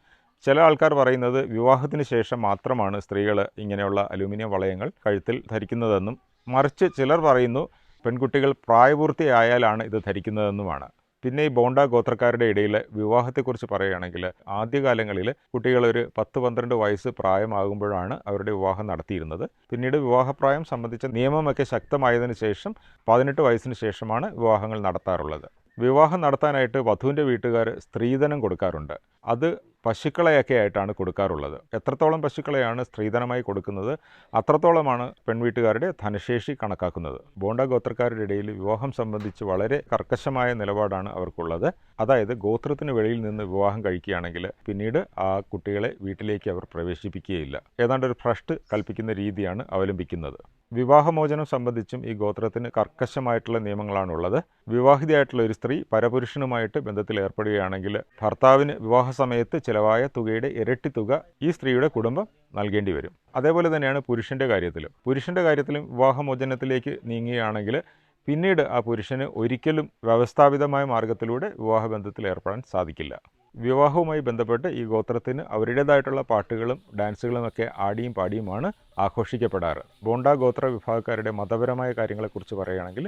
ചില ആൾക്കാർ പറയുന്നത് വിവാഹത്തിന് ശേഷം മാത്രമാണ് സ്ത്രീകൾ ഇങ്ങനെയുള്ള അലൂമിനിയം വളയങ്ങൾ കഴുത്തിൽ ധരിക്കുന്നതെന്നും മറിച്ച് ചിലർ പറയുന്നു പെൺകുട്ടികൾ പ്രായപൂർത്തിയായാലാണ് ഇത് ധരിക്കുന്നതെന്നുമാണ്. പിന്നെ ഈ ബോണ്ട ഗോത്രക്കാരുടെ ഇടയിൽ വിവാഹത്തെക്കുറിച്ച് പറയുകയാണെങ്കിൽ ആദ്യകാലങ്ങളിൽ കുട്ടികൾ ഒരു പത്ത് പന്ത്രണ്ട് വയസ്സ് പ്രായമാകുമ്പോഴാണ് അവരുടെ വിവാഹം നടത്തിയിരുന്നത്. പിന്നീട് വിവാഹപ്രായം സംബന്ധിച്ച നിയമമൊക്കെ ശക്തമായതിനു ശേഷം പതിനെട്ട് വയസ്സിന് ശേഷമാണ് വിവാഹങ്ങൾ നടത്താറുള്ളത്. വിവാഹം നടത്താനായിട്ട് വധുവിന്റെ വീട്ടുകാർ സ്ത്രീധനം കൊടുക്കാറുണ്ട്. അത് പശുക്കളെയൊക്കെ ആയിട്ടാണ് കൊടുക്കാറുള്ളത്. എത്രത്തോളം പശുക്കളെയാണ് സ്ത്രീധനമായി കൊടുക്കുന്നത് അത്രത്തോളമാണ് പെൺവീട്ടുകാരുടെ ധനശേഷി കണക്കാക്കുന്നത്. ബോണ്ട ഗോത്രക്കാരുടെ ഇടയിൽ വിവാഹം സംബന്ധിച്ച് വളരെ കർക്കശമായ നിലപാടാണ് അവർക്കുള്ളത്. അതായത് ഗോത്രത്തിന് വെളിയിൽ നിന്ന് വിവാഹം കഴിക്കുകയാണെങ്കിൽ പിന്നീട് ആ കുട്ടികളെ വീട്ടിലേക്ക് അവർ പ്രവേശിപ്പിക്കുകയില്ല. ഏതാണ്ട് ഒരു ഭ്രഷ്ട് കൽപ്പിക്കുന്ന രീതിയാണ് അവലംബിക്കുന്നത്. വിവാഹമോചനം സംബന്ധിച്ചും ഈ ഗോത്രത്തിന് കർക്കശമായിട്ടുള്ള നിയമങ്ങളാണുള്ളത്. വിവാഹിതയായിട്ടുള്ള ഒരു സ്ത്രീ പരപുരുഷനുമായിട്ട് ബന്ധത്തിൽ ഏർപ്പെടുകയാണെങ്കിൽ ഭർത്താവിന് വിവാഹ സമയത്ത് ചിലവായ തുകയുടെ ഇരട്ടി തുക ഈ സ്ത്രീയുടെ കുടുംബം നൽകേണ്ടി വരും. അതേപോലെ തന്നെയാണ് പുരുഷന്റെ കാര്യത്തിലും. പുരുഷന്റെ കാര്യത്തിലും വിവാഹമോചനത്തിലേക്ക് നീങ്ങുകയാണെങ്കിൽ പിന്നീട് ആ പുരുഷന് ഒരിക്കലും വ്യവസ്ഥാപിതമായ മാർഗത്തിലൂടെ വിവാഹബന്ധത്തിൽ ഏർപ്പെടാൻ സാധിക്കില്ല. വിവാഹവുമായി ബന്ധപ്പെട്ട് ഈ ഗോത്രത്തിന് അവരുടേതായിട്ടുള്ള പാട്ടുകളും ഡാൻസുകളും ഒക്കെ ആടിയും പാടിയുമാണ് ആഘോഷിക്കപ്പെടാറ്. ബോണ്ട ഗോത്ര വിഭാഗക്കാരുടെ മതപരമായ കാര്യങ്ങളെക്കുറിച്ച് പറയുകയാണെങ്കിൽ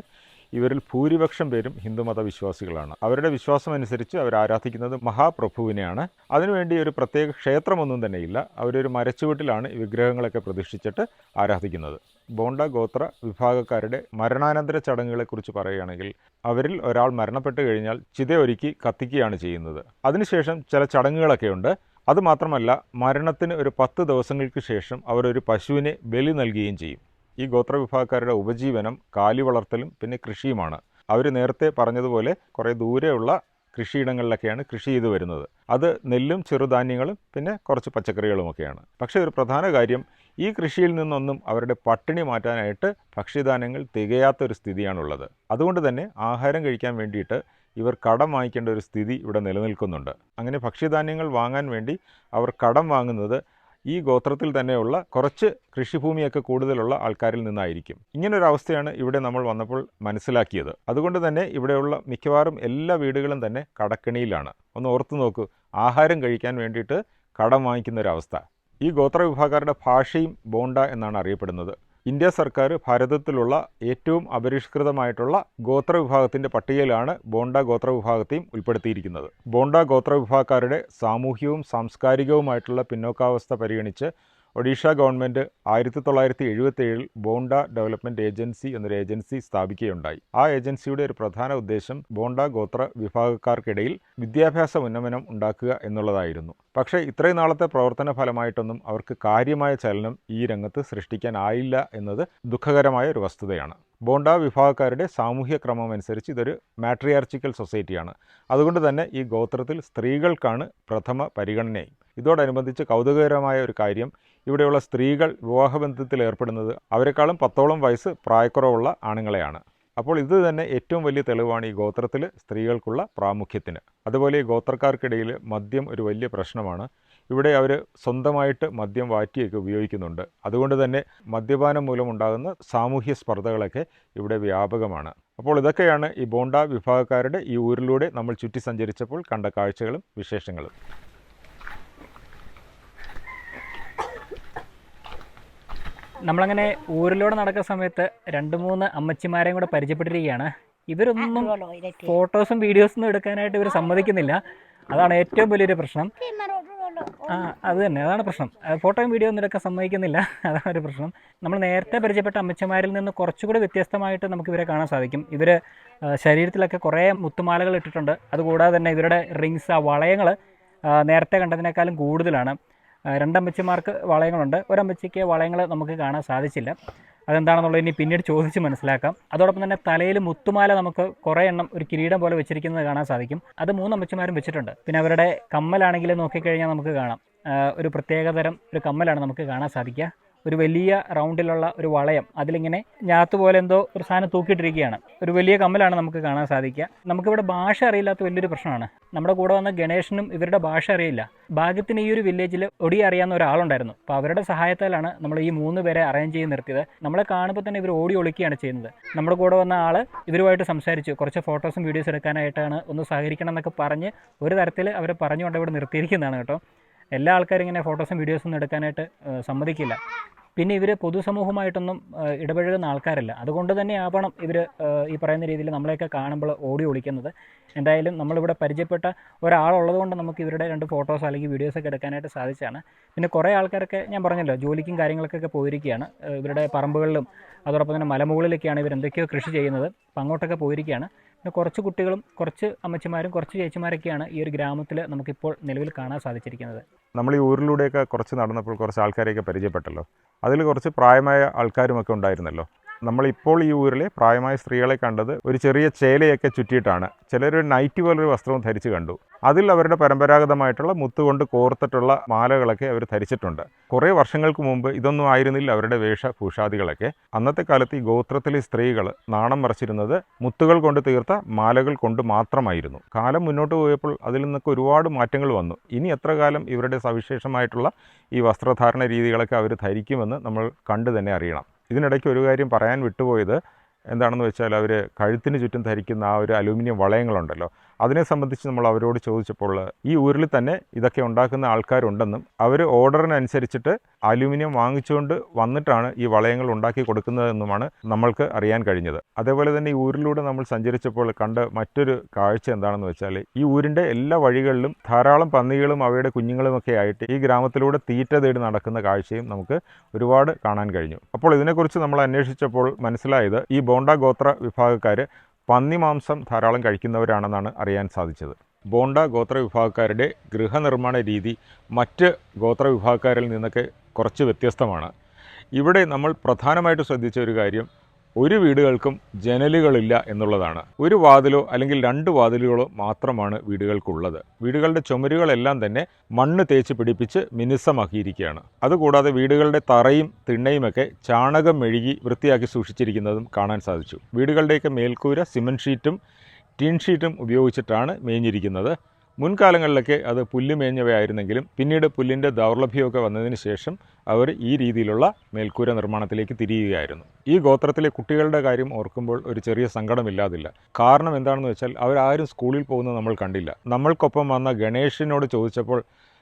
ഇവരിൽ ഭൂരിപക്ഷം പേരും ഹിന്ദുമത വിശ്വാസികളാണ് അവരുടെ വിശ്വാസം അനുസരിച്ച് അവർ ആരാധിക്കുന്നത് മഹാപ്രഭുവിനെയാണ്. അതിനുവേണ്ടി ഒരു പ്രത്യേക ക്ഷേത്രമൊന്നും തന്നെയില്ല. അവരൊരു മരച്ചുവട്ടിലാണ് വിഗ്രഹങ്ങളൊക്കെ പ്രതിഷ്ഠിച്ചിട്ട് ആരാധിക്കുന്നത്. ബോണ്ട ഗോത്ര വിഭാഗക്കാരുടെ മരണാനന്തര ചടങ്ങുകളെക്കുറിച്ച് പറയുകയാണെങ്കിൽ അവരിൽ ഒരാൾ മരണപ്പെട്ട് കഴിഞ്ഞാൽ ചിതയൊരുക്കി കത്തിക്കുകയാണ് ചെയ്യുന്നത്. അതിനുശേഷം ചില ചടങ്ങുകളൊക്കെ ഉണ്ട്. അതുമാത്രമല്ല മരണത്തിന് ഒരു പത്ത് ദിവസങ്ങൾക്ക് ശേഷം അവരൊരു പശുവിനെ ബലി നൽകുകയും ചെയ്യും. ഈ ഗോത്രവിഭാഗക്കാരുടെ ഉപജീവനം കാലി വളർത്തലും പിന്നെ കൃഷിയുമാണ്. അവർ നേരത്തെ പറഞ്ഞതുപോലെ കുറേ ദൂരെയുള്ള കൃഷിയിടങ്ങളിലൊക്കെയാണ് കൃഷി ചെയ്തു വരുന്നത്. അത് നെല്ലും ചെറുധാന്യങ്ങളും പിന്നെ കുറച്ച് പച്ചക്കറികളുമൊക്കെയാണ്. പക്ഷേ ഒരു പ്രധാന കാര്യം ഈ കൃഷിയിൽ നിന്നൊന്നും അവരുടെ പട്ടിണി മാറ്റാനായിട്ട് ഭക്ഷ്യധാന്യങ്ങൾ തികയാത്തൊരു സ്ഥിതിയാണുള്ളത്. അതുകൊണ്ട് തന്നെ ആഹാരം കഴിക്കാൻ വേണ്ടിയിട്ട് ഇവർ കടം വാങ്ങിക്കേണ്ട ഒരു സ്ഥിതി ഇവിടെ നിലനിൽക്കുന്നുണ്ട്. അങ്ങനെ ഭക്ഷ്യധാന്യങ്ങൾ വാങ്ങാൻ വേണ്ടി അവർ കടം വാങ്ങുന്നത് ഈ ഗോത്രത്തിൽ തന്നെയുള്ള കുറച്ച് കൃഷിഭൂമിയൊക്കെ കൂടുതലുള്ള ആൾക്കാരിൽ നിന്നായിരിക്കും. ഇങ്ങനൊരു അവസ്ഥയാണ് ഇവിടെ നമ്മൾ വന്നപ്പോൾ മനസ്സിലാക്കിയത്. അതുകൊണ്ട് തന്നെ ഇവിടെയുള്ള മിക്കവാറും എല്ലാ വീടുകളും തന്നെ കടക്കിണിയിലാണ്. ഒന്ന് ഓർത്തു നോക്കൂ ആഹാരം കഴിക്കാൻ വേണ്ടിയിട്ട് കടം വാങ്ങിക്കുന്ന ഒരു അവസ്ഥ ഈ ഗോത്ര വിഭാഗക്കാരുടെ ഭാഷയും ബോണ്ട എന്നാണ് അറിയപ്പെടുന്നത്. ഇന്ത്യ സർക്കാർ ഭാരതത്തിലുള്ള ഏറ്റവും അപരിഷ്കൃതമായിട്ടുള്ള ഗോത്ര വിഭാഗത്തിന്റെ പട്ടികയിലാണ് ബോണ്ട ഗോത്ര വിഭാഗത്തെയും ഉൾപ്പെടുത്തിയിരിക്കുന്നത്. ബോണ്ട ഗോത്ര വിഭാഗക്കാരുടെ സാമൂഹികവും സാംസ്കാരികവുമായിട്ടുള്ള പിന്നോക്കാവസ്ഥ പരിഗണിച്ച് ഒഡീഷ ഗവൺമെന്റ് ആയിരത്തി തൊള്ളായിരത്തി എഴുപത്തേഴിൽ ബോണ്ട ഡെവലപ്മെന്റ് ഏജൻസി എന്നൊരു ഏജൻസി സ്ഥാപിക്കുകയുണ്ടായി. ആ ഏജൻസിയുടെ ഒരു പ്രധാന ഉദ്ദേശം ബോണ്ട ഗോത്ര വിഭാഗക്കാർക്കിടയിൽ വിദ്യാഭ്യാസ ഉന്നമനം ഉണ്ടാക്കുക എന്നുള്ളതായിരുന്നു. പക്ഷേ ഇത്രയും നാളത്തെ പ്രവർത്തന ഫലമായിട്ടൊന്നും അവർക്ക് കാര്യമായ ചലനം ഈ രംഗത്ത് സൃഷ്ടിക്കാനായില്ല എന്നത് ദുഃഖകരമായ ഒരു വസ്തുതയാണ്. ബോണ്ട വിഭാഗക്കാരുടെ സാമൂഹ്യ ക്രമം അനുസരിച്ച് ഇതൊരു മാട്രിയാർച്ചിക്കൽ സൊസൈറ്റിയാണ്. അതുകൊണ്ട് തന്നെ ഈ ഗോത്രത്തിൽ സ്ത്രീകൾക്കാണ് പ്രഥമ പരിഗണനയും ഇതോടനുബന്ധിച്ച് കൗതുകകരമായ ഒരു കാര്യം ഇവിടെയുള്ള സ്ത്രീകൾ വിവാഹബന്ധത്തിൽ ഏർപ്പെടുന്നത് അവരെക്കാളും പത്തോളം വയസ്സ് പ്രായക്കുറവുള്ള ആണുങ്ങളെയാണ്. അപ്പോൾ ഇത് തന്നെ ഏറ്റവും വലിയ തെളിവാണ് ഈ ഗോത്രത്തിൽ സ്ത്രീകൾക്കുള്ള പ്രാമുഖ്യത്തിന്. അതുപോലെ ഈ ഗോത്രക്കാർക്കിടയിൽ മദ്യം ഒരു വലിയ പ്രശ്നമാണ്. ഇവിടെ അവർ സ്വന്തമായിട്ട് മദ്യം വാറ്റിയൊക്കെ ഉപയോഗിക്കുന്നുണ്ട്. അതുകൊണ്ട് തന്നെ മദ്യപാനം മൂലമുണ്ടാകുന്ന സാമൂഹ്യ സ്പർദ്ധകളൊക്കെ ഇവിടെ വ്യാപകമാണ്. അപ്പോൾ ഇതൊക്കെയാണ് ഈ ബോണ്ട വിഭാഗക്കാരുടെ ഈ ഊരിലൂടെ നമ്മൾ ചുറ്റി സഞ്ചരിച്ചപ്പോൾ കണ്ട കാഴ്ചകളും വിശേഷങ്ങളും. നമ്മളങ്ങനെ ഊരിലൂടെ നടക്കുന്ന സമയത്ത് രണ്ട് മൂന്ന് അമ്മച്ചിമാരെയും കൂടെ പരിചയപ്പെട്ടിരിക്കുകയാണ്. ഇവരൊന്നും ഫോട്ടോസും വീഡിയോസും എടുക്കാനായിട്ട് ഇവർ സമ്മതിക്കുന്നില്ല. അതാണ് ഏറ്റവും വലിയൊരു പ്രശ്നം. ആ അത് തന്നെ അതാണ് പ്രശ്നം. ഫോട്ടോയും വീഡിയോ ഒന്നും എടുക്കാൻ സമ്മതിക്കുന്നില്ല. അതാണ് ഒരു പ്രശ്നം. നമ്മൾ നേരത്തെ പരിചയപ്പെട്ട അമ്മച്ചമാരിൽ നിന്ന് കുറച്ചുകൂടി വ്യത്യസ്തമായിട്ട് നമുക്ക് ഇവരെ കാണാൻ സാധിക്കും. ഇവർ ശരീരത്തിലൊക്കെ കുറേ മുത്തുമാലകൾ ഇട്ടിട്ടുണ്ട്. അതുകൂടാതെ തന്നെ ഇവരുടെ റിങ്സ് ആ വളയങ്ങൾ നേരത്തെ കണ്ടതിനേക്കാളും കൂടുതലാണ്. രണ്ടമ്മച്ചിമാർക്ക് വളയങ്ങളുണ്ട്. ഒരമ്മച്ചിക്ക് വളയങ്ങൾ നമുക്ക് കാണാൻ സാധിച്ചില്ല. അതെന്താണെന്നുള്ളത് ഇനി പിന്നീട് ചോദിച്ച് മനസ്സിലാക്കാം. അതോടൊപ്പം തന്നെ തലയിൽ മുത്തുമാല നമുക്ക് കുറേ എണ്ണം ഒരു കിരീടം പോലെ വെച്ചിരിക്കുന്നത് കാണാൻ സാധിക്കും. അത് മൂന്നമ്മച്ചിമാരും വെച്ചിട്ടുണ്ട്. പിന്നെ അവരുടെ കമ്മലാണെങ്കിൽ നോക്കിക്കഴിഞ്ഞാൽ നമുക്ക് കാണാം. ഒരു പ്രത്യേകതരം ഒരു കമ്മലാണ് നമുക്ക് കാണാൻ സാധിക്കുക. ഒരു വലിയ റൗണ്ടിലുള്ള ഒരു വളയം അതിലിങ്ങനെ ഞാത്ത് പോലെ എന്തോ ഒരു സാധനം തൂക്കിയിട്ടിരിക്കുകയാണ്. ഒരു വലിയ കമ്മലാണ് നമുക്ക് കാണാൻ സാധിക്കുക. നമുക്കിവിടെ ഭാഷ അറിയില്ലാത്ത വലിയൊരു പ്രശ്നമാണ്. നമ്മുടെ കൂടെ വന്ന ഗണേഷനും ഇവരുടെ ഭാഷ അറിയില്ല. ഭാഗ്യത്തിന് ഈ ഒരു വില്ലേജിൽ ഒടി അറിയാവുന്ന ഒരാളുണ്ടായിരുന്നു. അപ്പോൾ അവരുടെ സഹായത്താലാണ് നമ്മൾ ഈ മൂന്ന് പേരെ അറേഞ്ച് ചെയ്ത് നിർത്തിയത്. നമ്മളെ കാണുമ്പോൾ തന്നെ ഇവർ ഓടി ഒളിക്കുകയാണ് ചെയ്യുന്നത്. നമ്മുടെ കൂടെ വന്ന ആൾ ഇവരുമായിട്ട് സംസാരിച്ചു. കുറച്ച് ഫോട്ടോസും വീഡിയോസ് എടുക്കാനായിട്ടാണ് ഒന്ന് സഹകരിക്കണം എന്നൊക്കെ പറഞ്ഞ് ഒരു തരത്തിൽ അവരെ പറഞ്ഞുകൊണ്ട് ഇവിടെ നിർത്തിയിരിക്കുന്നതാണ് കേട്ടോ. എല്ലാ ആൾക്കാരും ഇങ്ങനെ ഫോട്ടോസും വീഡിയോസും എടുക്കാനായിട്ട് സമ്മതിക്കില്ല. പിന്നെ ഇവർ പൊതുസമൂഹമായിട്ടൊന്നും ഇടപഴകുന്ന ആൾക്കാരല്ല. അതുകൊണ്ട് തന്നെ ആവണം ഇവർ ഈ പറയുന്ന രീതിയിൽ നമ്മളെയൊക്കെ കാണുമ്പോൾ ഓടി ഒളിക്കുന്നത്. എന്തായാലും നമ്മളിവിടെ പരിചയപ്പെട്ട ഒരാളുള്ളത് കൊണ്ട് നമുക്ക് ഇവരുടെ രണ്ട് ഫോട്ടോസ് അല്ലെങ്കിൽ വീഡിയോസൊക്കെ എടുക്കാനായിട്ട് സാധിച്ചാണ് പിന്നെ കുറേ ആൾക്കാരൊക്കെ ഞാൻ പറഞ്ഞല്ലോ ജോലിക്കും കാര്യങ്ങൾക്കൊക്കെ പോയിരിക്കുകയാണ്. ഇവരുടെ പറമ്പുകളിലും അതോടൊപ്പം തന്നെ മലമുകളിലൊക്കെയാണ് ഇവർ എന്തൊക്കെയോ കൃഷി ചെയ്യുന്നത്. അപ്പം അങ്ങോട്ടൊക്കെ പോയിരിക്കുകയാണ്. പിന്നെ കുറച്ച് കുട്ടികളും കുറച്ച് അമ്മച്ചിമാരും കുറച്ച് ചേച്ചിമാരൊക്കെയാണ് ഈ ഒരു ഗ്രാമത്തിൽ നമുക്കിപ്പോൾ നിലവിൽ കാണാൻ സാധിച്ചിരിക്കുന്നത്. നമ്മൾ ഈ ഊരിലൂടെയൊക്കെ കുറച്ച് നടന്നപ്പോൾ കുറച്ച് ആൾക്കാരെയൊക്കെ പരിചയപ്പെട്ടല്ലോ. അതിൽ കുറച്ച് പ്രായമായ ആൾക്കാരുമൊക്കെ ഉണ്ടായിരുന്നല്ലോ. നമ്മളിപ്പോൾ ഈ ഊരിലെ പ്രായമായ സ്ത്രീകളെ കണ്ടത് ഒരു ചെറിയ ചേലയൊക്കെ ചുറ്റിയിട്ടാണ്. ചിലർ നൈറ്റ് പോലൊരു വസ്ത്രവും ധരിച്ചു കണ്ടു. അതിൽ അവരുടെ പരമ്പരാഗതമായിട്ടുള്ള മുത്തുകൊണ്ട് കോർത്തിട്ടുള്ള മാലകളൊക്കെ അവർ ധരിച്ചിട്ടുണ്ട്. കുറേ വർഷങ്ങൾക്ക് മുമ്പ് ഇതൊന്നും ആയിരുന്നില്ല അവരുടെ വേഷഭൂഷാദികളൊക്കെ അന്നത്തെ കാലത്ത് ഈ ഗോത്രത്തിലെ സ്ത്രീകൾ നാണം മറച്ചിരുന്നത് മുത്തുകൾ കൊണ്ട് തീർത്ത മാലകൾ കൊണ്ട് മാത്രമായിരുന്നു. കാലം മുന്നോട്ട് പോയപ്പോൾ അതിൽ നിന്നൊക്കെ ഒരുപാട് മാറ്റങ്ങൾ വന്നു. ഇനി എത്ര കാലം ഇവരുടെ സവിശേഷമായിട്ടുള്ള ഈ വസ്ത്രധാരണ രീതികളൊക്കെ അവർ ധരിക്കുമെന്ന് നമ്മൾ കണ്ടു തന്നെ അറിയണം. ഇതിനിടയ്ക്ക് ഒരു കാര്യം പറയാൻ വിട്ടുപോയത് എന്താണെന്ന് വെച്ചാൽ അവർ കഴുത്തിന് ചുറ്റും ധരിക്കുന്ന ആ ഒരു അലൂമിനിയം വളയങ്ങളുണ്ടല്ലോ. അതിനെ സംബന്ധിച്ച് നമ്മൾ അവരോട് ചോദിച്ചപ്പോൾ ഈ ഊരിൽ തന്നെ ഇതൊക്കെ ഉണ്ടാക്കുന്ന ആൾക്കാരുണ്ടെന്നും അവർ ഓർഡറിനനുസരിച്ചിട്ട് അലുമിനിയം വാങ്ങിച്ചുകൊണ്ട് വന്നിട്ടാണ് ഈ വളയങ്ങൾ ഉണ്ടാക്കി കൊടുക്കുന്നതെന്നുമാണ് നമ്മൾക്ക് അറിയാൻ കഴിഞ്ഞത്. അതേപോലെ തന്നെ ഈ ഊരിലൂടെ നമ്മൾ സഞ്ചരിച്ചപ്പോൾ കണ്ട മറ്റൊരു കാഴ്ച എന്താണെന്ന് വെച്ചാൽ ഈ ഊരിന്റെ എല്ലാ വഴികളിലും ധാരാളം പന്നികളും അവയുടെ കുഞ്ഞുങ്ങളുമൊക്കെ ആയിട്ട് ഈ ഗ്രാമത്തിലൂടെ തീറ്റ തേടി നടക്കുന്ന കാഴ്ചയും നമുക്ക് ഒരുപാട് കാണാൻ കഴിഞ്ഞു. അപ്പോൾ ഇതിനെക്കുറിച്ച് നമ്മൾ അന്വേഷിച്ചപ്പോൾ മനസ്സിലായത് ഈ ബോണ്ട ഗോത്ര വിഭാഗക്കാർ പന്നി മാംസം ധാരാളം കഴിക്കുന്നവരാണെന്നാണ് അറിയാൻ സാധിച്ചത്. ബോണ്ട ഗോത്ര വിഭാഗക്കാരുടെ ഗൃഹനിർമ്മാണ രീതി മറ്റ് ഗോത്ര വിഭാഗക്കാരിൽ നിന്നൊക്കെ കുറച്ച് വ്യത്യസ്തമാണ്. ഇവിടെ നമ്മൾ പ്രധാനമായിട്ട് ശ്രദ്ധിച്ച ഒരു കാര്യം ഒരു വീടുകൾക്കും ജനലുകളില്ല എന്നുള്ളതാണ്. ഒരു വാതിലോ അല്ലെങ്കിൽ രണ്ട് വാതിലുകളോ മാത്രമാണ് വീടുകൾക്കുള്ളത്. വീടുകളുടെ ചുമരുകളെല്ലാം തന്നെ മണ്ണ് തേച്ച് പിടിപ്പിച്ച് മിനുസമാക്കിയിരിക്കുകയാണ്. അതുകൂടാതെ വീടുകളുടെ തറയും തിണ്ണയുമൊക്കെ ചാണകം മെഴുകി വൃത്തിയാക്കി സൂക്ഷിച്ചിരിക്കുന്നതും കാണാൻ സാധിച്ചു. വീടുകളുടെയൊക്കെ മേൽക്കൂര സിമന്റ് ഷീറ്റും ടിൻ ഷീറ്റും ഉപയോഗിച്ചിട്ടാണ് മേഞ്ഞിരിക്കുന്നത്. മുൻകാലങ്ങളിലൊക്കെ അത് പുല്ല് മേഞ്ഞവയായിരുന്നെങ്കിലും പിന്നീട് പുല്ലിന്റെ ദൗർലഭ്യമൊക്കെ വന്നതിന് ശേഷം അവർ ഈ രീതിയിലുള്ള മേൽക്കൂര നിർമ്മാണത്തിലേക്ക് തിരിയുകയായിരുന്നു. ഈ ഗോത്രത്തിലെ കുട്ടികളുടെ കാര്യം ഓർക്കുമ്പോൾ ഒരു ചെറിയ സങ്കടമില്ലാതില്ല. കാരണം എന്താണെന്ന് വെച്ചാൽ അവരാരും സ്കൂളിൽ പോകുന്നത് നമ്മൾ കണ്ടില്ല. നമ്മൾക്കൊപ്പം വന്ന ഗണേഷിനോട് ചോദിച്ചപ്പോൾ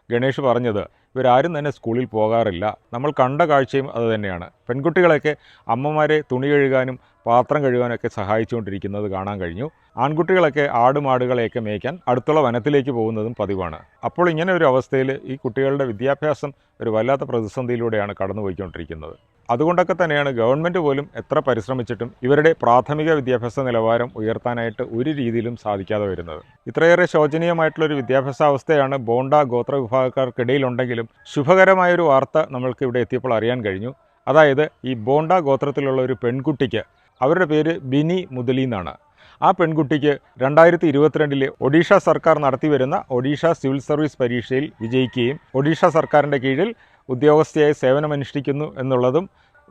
ഗണേഷ് പറഞ്ഞത് ഇവരാരും തന്നെ സ്കൂളിൽ പോകാറില്ല. നമ്മൾ കണ്ട കാഴ്ചയും അത് തന്നെയാണ്. പെൺകുട്ടികളൊക്കെ അമ്മമാരെ തുണി കഴുകാനും പാത്രം കഴുകാനൊക്കെ സഹായിച്ചുകൊണ്ടിരിക്കുന്നത് കാണാൻ കഴിഞ്ഞു. ആൺകുട്ടികളൊക്കെ ആടുമാടുകളെയൊക്കെ മേയ്ക്കാൻ അടുത്തുള്ള വനത്തിലേക്ക് പോകുന്നതും പതിവാണ്. അപ്പോൾ ഇങ്ങനെ ഒരു അവസ്ഥയിൽ ഈ കുട്ടികളുടെ വിദ്യാഭ്യാസം ഒരു വല്ലാത്ത പ്രതിസന്ധിയിലൂടെയാണ് കടന്നുപോയിക്കൊണ്ടിരിക്കുന്നത്. അതുകൊണ്ടൊക്കെ തന്നെയാണ് ഗവൺമെന്റ് പോലും എത്ര പരിശ്രമിച്ചിട്ടും ഇവരുടെ പ്രാഥമിക വിദ്യാഭ്യാസ നിലവാരം ഉയർത്താനായിട്ട് ഒരു രീതിയിലും സാധിക്കാതെ വരുന്നത്. ഇത്രയേറെ ശോചനീയമായിട്ടുള്ളൊരു വിദ്യാഭ്യാസ അവസ്ഥയാണ് ബോണ്ട ഗോത്ര വിഭാഗക്കാർക്കിടയിലുണ്ടെങ്കിലും ശുഭകരമായൊരു വാർത്ത നമ്മൾക്ക് ഇവിടെ എത്തിയപ്പോൾ അറിയാൻ കഴിഞ്ഞു. അതായത് ഈ ബോണ്ട ഗോത്രത്തിലുള്ള ഒരു പെൺകുട്ടിക്ക് അവരുടെ പേര് ബിനി മുതലി എന്നാണ്. ആ പെൺകുട്ടിക്ക് രണ്ടായിരത്തി ഇരുപത്തിരണ്ടിലെ ഒഡീഷ സർക്കാർ നടത്തിവരുന്ന ഒഡീഷ സിവിൽ സർവീസ് പരീക്ഷയിൽ വിജയിക്കുകയും ഒഡീഷ സർക്കാരിന്റെ കീഴിൽ ഉദ്യോഗസ്ഥയായി സേവനമനുഷ്ഠിക്കുന്നു എന്നുള്ളതും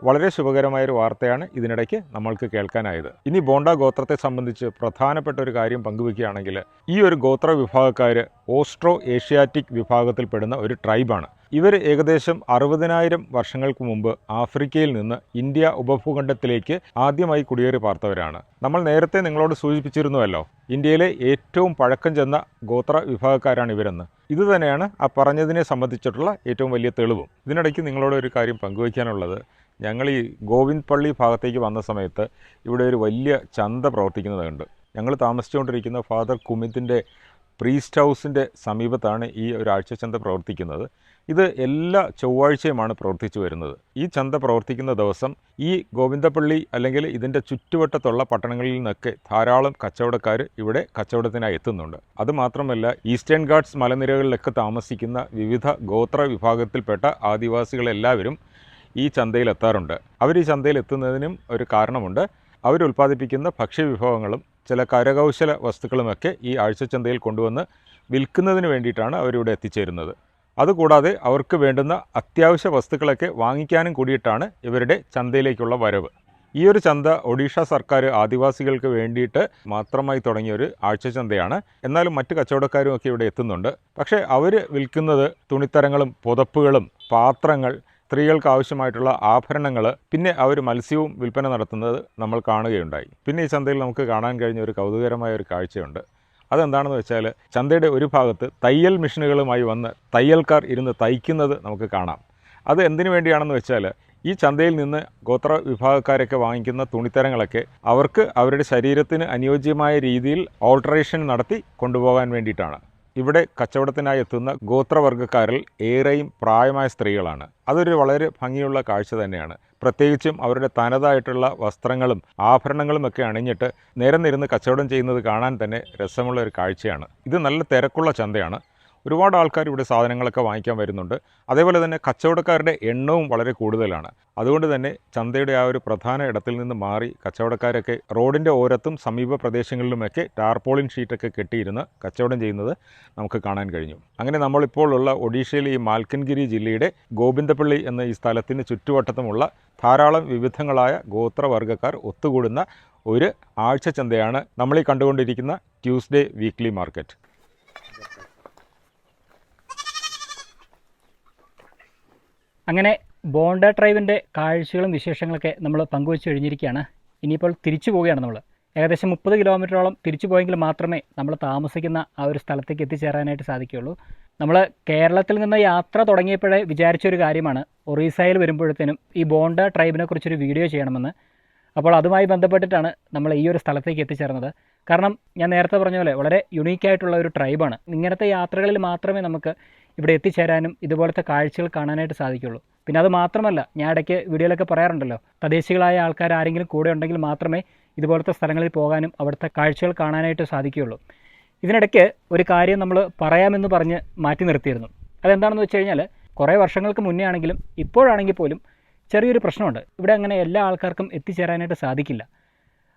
വളരെ ശുഭകരമായൊരു വാർത്തയാണ് ഇതിനിടയ്ക്ക് നമ്മൾക്ക് കേൾക്കാനായത്. ഇനി ബോണ്ട ഗോത്രത്തെ സംബന്ധിച്ച് പ്രധാനപ്പെട്ട ഒരു കാര്യം പങ്കുവെക്കുകയാണെങ്കിൽ ഈ ഒരു ഗോത്ര വിഭാഗക്കാർ ഓസ്ട്രോ ഏഷ്യാറ്റിക് വിഭാഗത്തിൽപ്പെടുന്ന ഒരു ട്രൈബാണ്. ഇവർ ഏകദേശം അറുപതിനായിരം വർഷങ്ങൾക്ക് മുമ്പ് ആഫ്രിക്കയിൽ നിന്ന് ഇന്ത്യ ഉപഭൂഖണ്ഡത്തിലേക്ക് ആദ്യമായി കുടിയേറി പാർത്തവരാണ്. നമ്മൾ നേരത്തെ നിങ്ങളോട് സൂചിപ്പിച്ചിരുന്നുവല്ലോ ഇന്ത്യയിലെ ഏറ്റവും പഴക്കം ചെന്ന ഗോത്ര വിഭാഗക്കാരാണ് ഇവരെന്ന്. ഇത് തന്നെയാണ് ആ പറഞ്ഞതിനെ സംബന്ധിച്ചിട്ടുള്ള ഏറ്റവും വലിയ തെളിവും. ഇതിനിടയ്ക്ക് നിങ്ങളോട് ഒരു കാര്യം പങ്കുവയ്ക്കാനുള്ളത് ഞങ്ങൾ ഈ ഗോവിന്ദ് പള്ളി ഭാഗത്തേക്ക് വന്ന സമയത്ത് ഇവിടെ ഒരു വലിയ ചന്ത പ്രവർത്തിക്കുന്നത് കണ്ട് ഞങ്ങൾ താമസിച്ചുകൊണ്ടിരിക്കുന്ന ഫാദർ കുമിത്തിന്റെ പ്രീസ്റ്റ് ഹൗസിന്റെ സമീപത്താണ് ഈ ഒരാഴ്ച ചന്ത പ്രവർത്തിക്കുന്നത്. ഇത് എല്ലാ ചൊവ്വാഴ്ചയുമാണ് പ്രവർത്തിച്ചു വരുന്നത്. ഈ ചന്ത പ്രവർത്തിക്കുന്ന ദിവസം ഈ ഗോവിന്ദപ്പള്ളി അല്ലെങ്കിൽ ഇതിന്റെ ചുറ്റുവട്ടത്തുള്ള പട്ടണങ്ങളിൽ നിന്നൊക്കെ ധാരാളം കച്ചവടക്കാർ ഇവിടെ കച്ചവടത്തിനായി എത്തുന്നുണ്ട്. അതുമാത്രമല്ല ഈസ്റ്റേൺ ഗാർഡ്സ് മലനിരകളിലൊക്കെ താമസിക്കുന്ന വിവിധ ഗോത്ര വിഭാഗത്തിൽപ്പെട്ട ആദിവാസികളെല്ലാവരും ഈ ചന്തയിൽ എത്താറുണ്ട് അവർ ഈ ചന്തയിൽ എത്തുന്നതിനും ഒരു കാരണമുണ്ട്. അവർ ഉൽപ്പാദിപ്പിക്കുന്ന ഭക്ഷ്യവിഭവങ്ങളും ചില കരകൗശല വസ്തുക്കളുമൊക്കെ ഈ ആഴ്ച ആഴ്ചച്ചന്തയിൽ കൊണ്ടുവന്ന് വിൽക്കുന്നതിന് വേണ്ടിയിട്ടാണ് അവരിവിടെ എത്തിച്ചേരുന്നത്. അതുകൂടാതെ അവർക്ക് വേണ്ടുന്ന അത്യാവശ്യ വസ്തുക്കളൊക്കെ വാങ്ങിക്കാനും കൂടിയിട്ടാണ് ഇവരുടെ ചന്തയിലേക്കുള്ള വരവ്. ഈ ഒരു ചന്ത ഒഡീഷ സർക്കാർ ആദിവാസികൾക്ക് വേണ്ടിയിട്ട് മാത്രമായി തുടങ്ങിയ ഒരു ആഴ്ച ചന്തയാണ് എന്നാലും മറ്റ് കച്ചവടക്കാരും ഒക്കെ ഇവിടെ എത്തുന്നുണ്ട്. പക്ഷേ അവർ വിൽക്കുന്നത് തുണിത്തരങ്ങളും പുതപ്പുകളും പാത്രങ്ങൾ സ്ത്രീകൾക്ക് ആവശ്യമായിട്ടുള്ള ആഭരണങ്ങൾ പിന്നെ അവർ മത്സ്യവും വിൽപ്പന നടത്തുന്നത് നമ്മൾ കാണുകയുണ്ടായി. പിന്നെ ഈ ചന്തയിൽ നമുക്ക് കാണാൻ കഴിഞ്ഞ ഒരു കൗതുകരമായ ഒരു കാഴ്ചയുണ്ട്. അതെന്താണെന്ന് വെച്ചാൽ ചന്തയുടെ ഒരു ഭാഗത്ത് തയ്യൽ മെഷീനുകളുമായി വന്ന് തയ്യൽക്കാർ ഇരുന്ന് തയ്ക്കുന്നത് നമുക്ക് കാണാം. അത് എന്തിനു വേണ്ടിയാണെന്ന് വെച്ചാൽ ഈ ചന്തയിൽ നിന്ന് ഗോത്ര വിഭാഗക്കാരൊക്കെ വാങ്ങിക്കുന്ന തുണിത്തരങ്ങളൊക്കെ അവർക്ക് അവരുടെ ശരീരത്തിന് അനുയോജ്യമായ രീതിയിൽ ഓൾട്ടറേഷൻ നടത്തി കൊണ്ടുപോകാൻ വേണ്ടിയിട്ടാണ്. ഇവിടെ കച്ചവടത്തിനായി എത്തുന്ന ഗോത്രവർഗക്കാരിൽ ഏറെയും പ്രായമായ സ്ത്രീകളാണ്. അതൊരു വളരെ ഭംഗിയുള്ള കാഴ്ച തന്നെയാണ്. പ്രത്യേകിച്ചും അവരുടെ തനതായിട്ടുള്ള വസ്ത്രങ്ങളും ആഭരണങ്ങളും ഒക്കെ അണിഞ്ഞിട്ട് നിരന്നിരുന്ന് കച്ചവടം ചെയ്യുന്നത് കാണാൻ തന്നെ രസമുള്ള ഒരു കാഴ്ചയാണ്. ഇത് നല്ല തിരക്കുള്ള ചന്തയാണ്. ഒരുപാട് ആൾക്കാർ ഇവിടെ സാധനങ്ങളൊക്കെ വാങ്ങിക്കാൻ വരുന്നുണ്ട്. അതേപോലെ തന്നെ കച്ചവടക്കാരുടെ എണ്ണവും വളരെ കൂടുതലാണ്. അതുകൊണ്ട് തന്നെ ചന്തയുടെ ആ ഒരു പ്രധാന ഇടത്തിൽ നിന്ന് മാറി കച്ചവടക്കാരൊക്കെ റോഡിന്റെ ഓരത്തും സമീപ പ്രദേശങ്ങളിലുമൊക്കെ ടാർപോളിൻ ഷീറ്റൊക്കെ കെട്ടിയിരുന്ന് കച്ചവടം ചെയ്യുന്നത് നമുക്ക് കാണാൻ കഴിഞ്ഞു. അങ്ങനെ നമ്മളിപ്പോൾ ഉള്ള ഒഡീഷയിലെ ഈ മാൽക്കൻഗിരി ജില്ലയുടെ ഗോവിന്ദപ്പള്ളി എന്ന ഈ സ്ഥലത്തിന് ചുറ്റുവട്ടത്തുമുള്ള ധാരാളം വിവിധങ്ങളായ ഗോത്രവർഗക്കാർ ഒത്തുകൂടുന്ന ഒരു ആഴ്ച ചന്തയാണ് നമ്മളീ കണ്ടുകൊണ്ടിരിക്കുന്ന ട്യൂസ്ഡേ വീക്ക്ലി മാർക്കറ്റ്. അങ്ങനെ ബോണ്ട ട്രൈബിന്റെ കാഴ്ചകളും വിശേഷങ്ങളൊക്കെ നമ്മൾ പങ്കുവച്ച് കഴിഞ്ഞിരിക്കുകയാണ്. ഇനിയിപ്പോൾ തിരിച്ചു പോവുകയാണ് നമ്മൾ. ഏകദേശം മുപ്പത് കിലോമീറ്ററോളം തിരിച്ചു പോയെങ്കിൽ മാത്രമേ നമ്മൾ താമസിക്കുന്ന ആ ഒരു സ്ഥലത്തേക്ക് എത്തിച്ചേരാനായിട്ട് സാധിക്കുകയുള്ളൂ. നമ്മൾ കേരളത്തിൽ നിന്ന് യാത്ര തുടങ്ങിയപ്പോഴേ വിചാരിച്ചൊരു കാര്യമാണ്. ഒറീസയിൽ വരുമ്പോഴത്തേനും ഈ ബോണ്ട ട്രൈബിനെ കുറിച്ചൊരു വീഡിയോ ചെയ്യണമെന്ന്. അപ്പോൾ അതുമായി ബന്ധപ്പെട്ടിട്ടാണ് നമ്മൾ ഈ ഒരു സ്ഥലത്തേക്ക് എത്തിച്ചേർന്നത്. കാരണം ഞാൻ നേരത്തെ പറഞ്ഞ പോലെ വളരെ യുണീക്കായിട്ടുള്ള ഒരു ട്രൈബാണ് ഇങ്ങനത്തെ യാത്രകളിൽ മാത്രമേ നമുക്ക് ഇവിടെ എത്തിച്ചേരാനും ഇതുപോലത്തെ കാഴ്ചകൾ കാണാനായിട്ട് സാധിക്കുള്ളൂ. പിന്നെ അത് മാത്രമല്ല ഞാൻ ഇടയ്ക്ക് വീഡിയോയിലൊക്കെ പറയാറുണ്ടല്ലോ തദ്ദേശികളായ ആൾക്കാർ ആരെങ്കിലും കൂടെ ഉണ്ടെങ്കിൽ മാത്രമേ ഇതുപോലത്തെ സ്ഥലങ്ങളിൽ പോകാനും അവിടുത്തെ കാഴ്ചകൾ കാണാനായിട്ട് സാധിക്കുകയുള്ളൂ. ഇതിനിടയ്ക്ക് ഒരു കാര്യം നമ്മൾ പറയാമെന്ന് പറഞ്ഞ് മാറ്റി നിർത്തിയിരുന്നു. അതെന്താണെന്ന് വെച്ച് കഴിഞ്ഞാൽ കുറേ വർഷങ്ങൾക്ക് മുന്നേ ആണെങ്കിലും ഇപ്പോഴാണെങ്കിൽ പോലും ചെറിയൊരു പ്രശ്നമുണ്ട്. ഇവിടെ അങ്ങനെ എല്ലാ ആൾക്കാർക്കും എത്തിച്ചേരാനായിട്ട് സാധിക്കില്ല.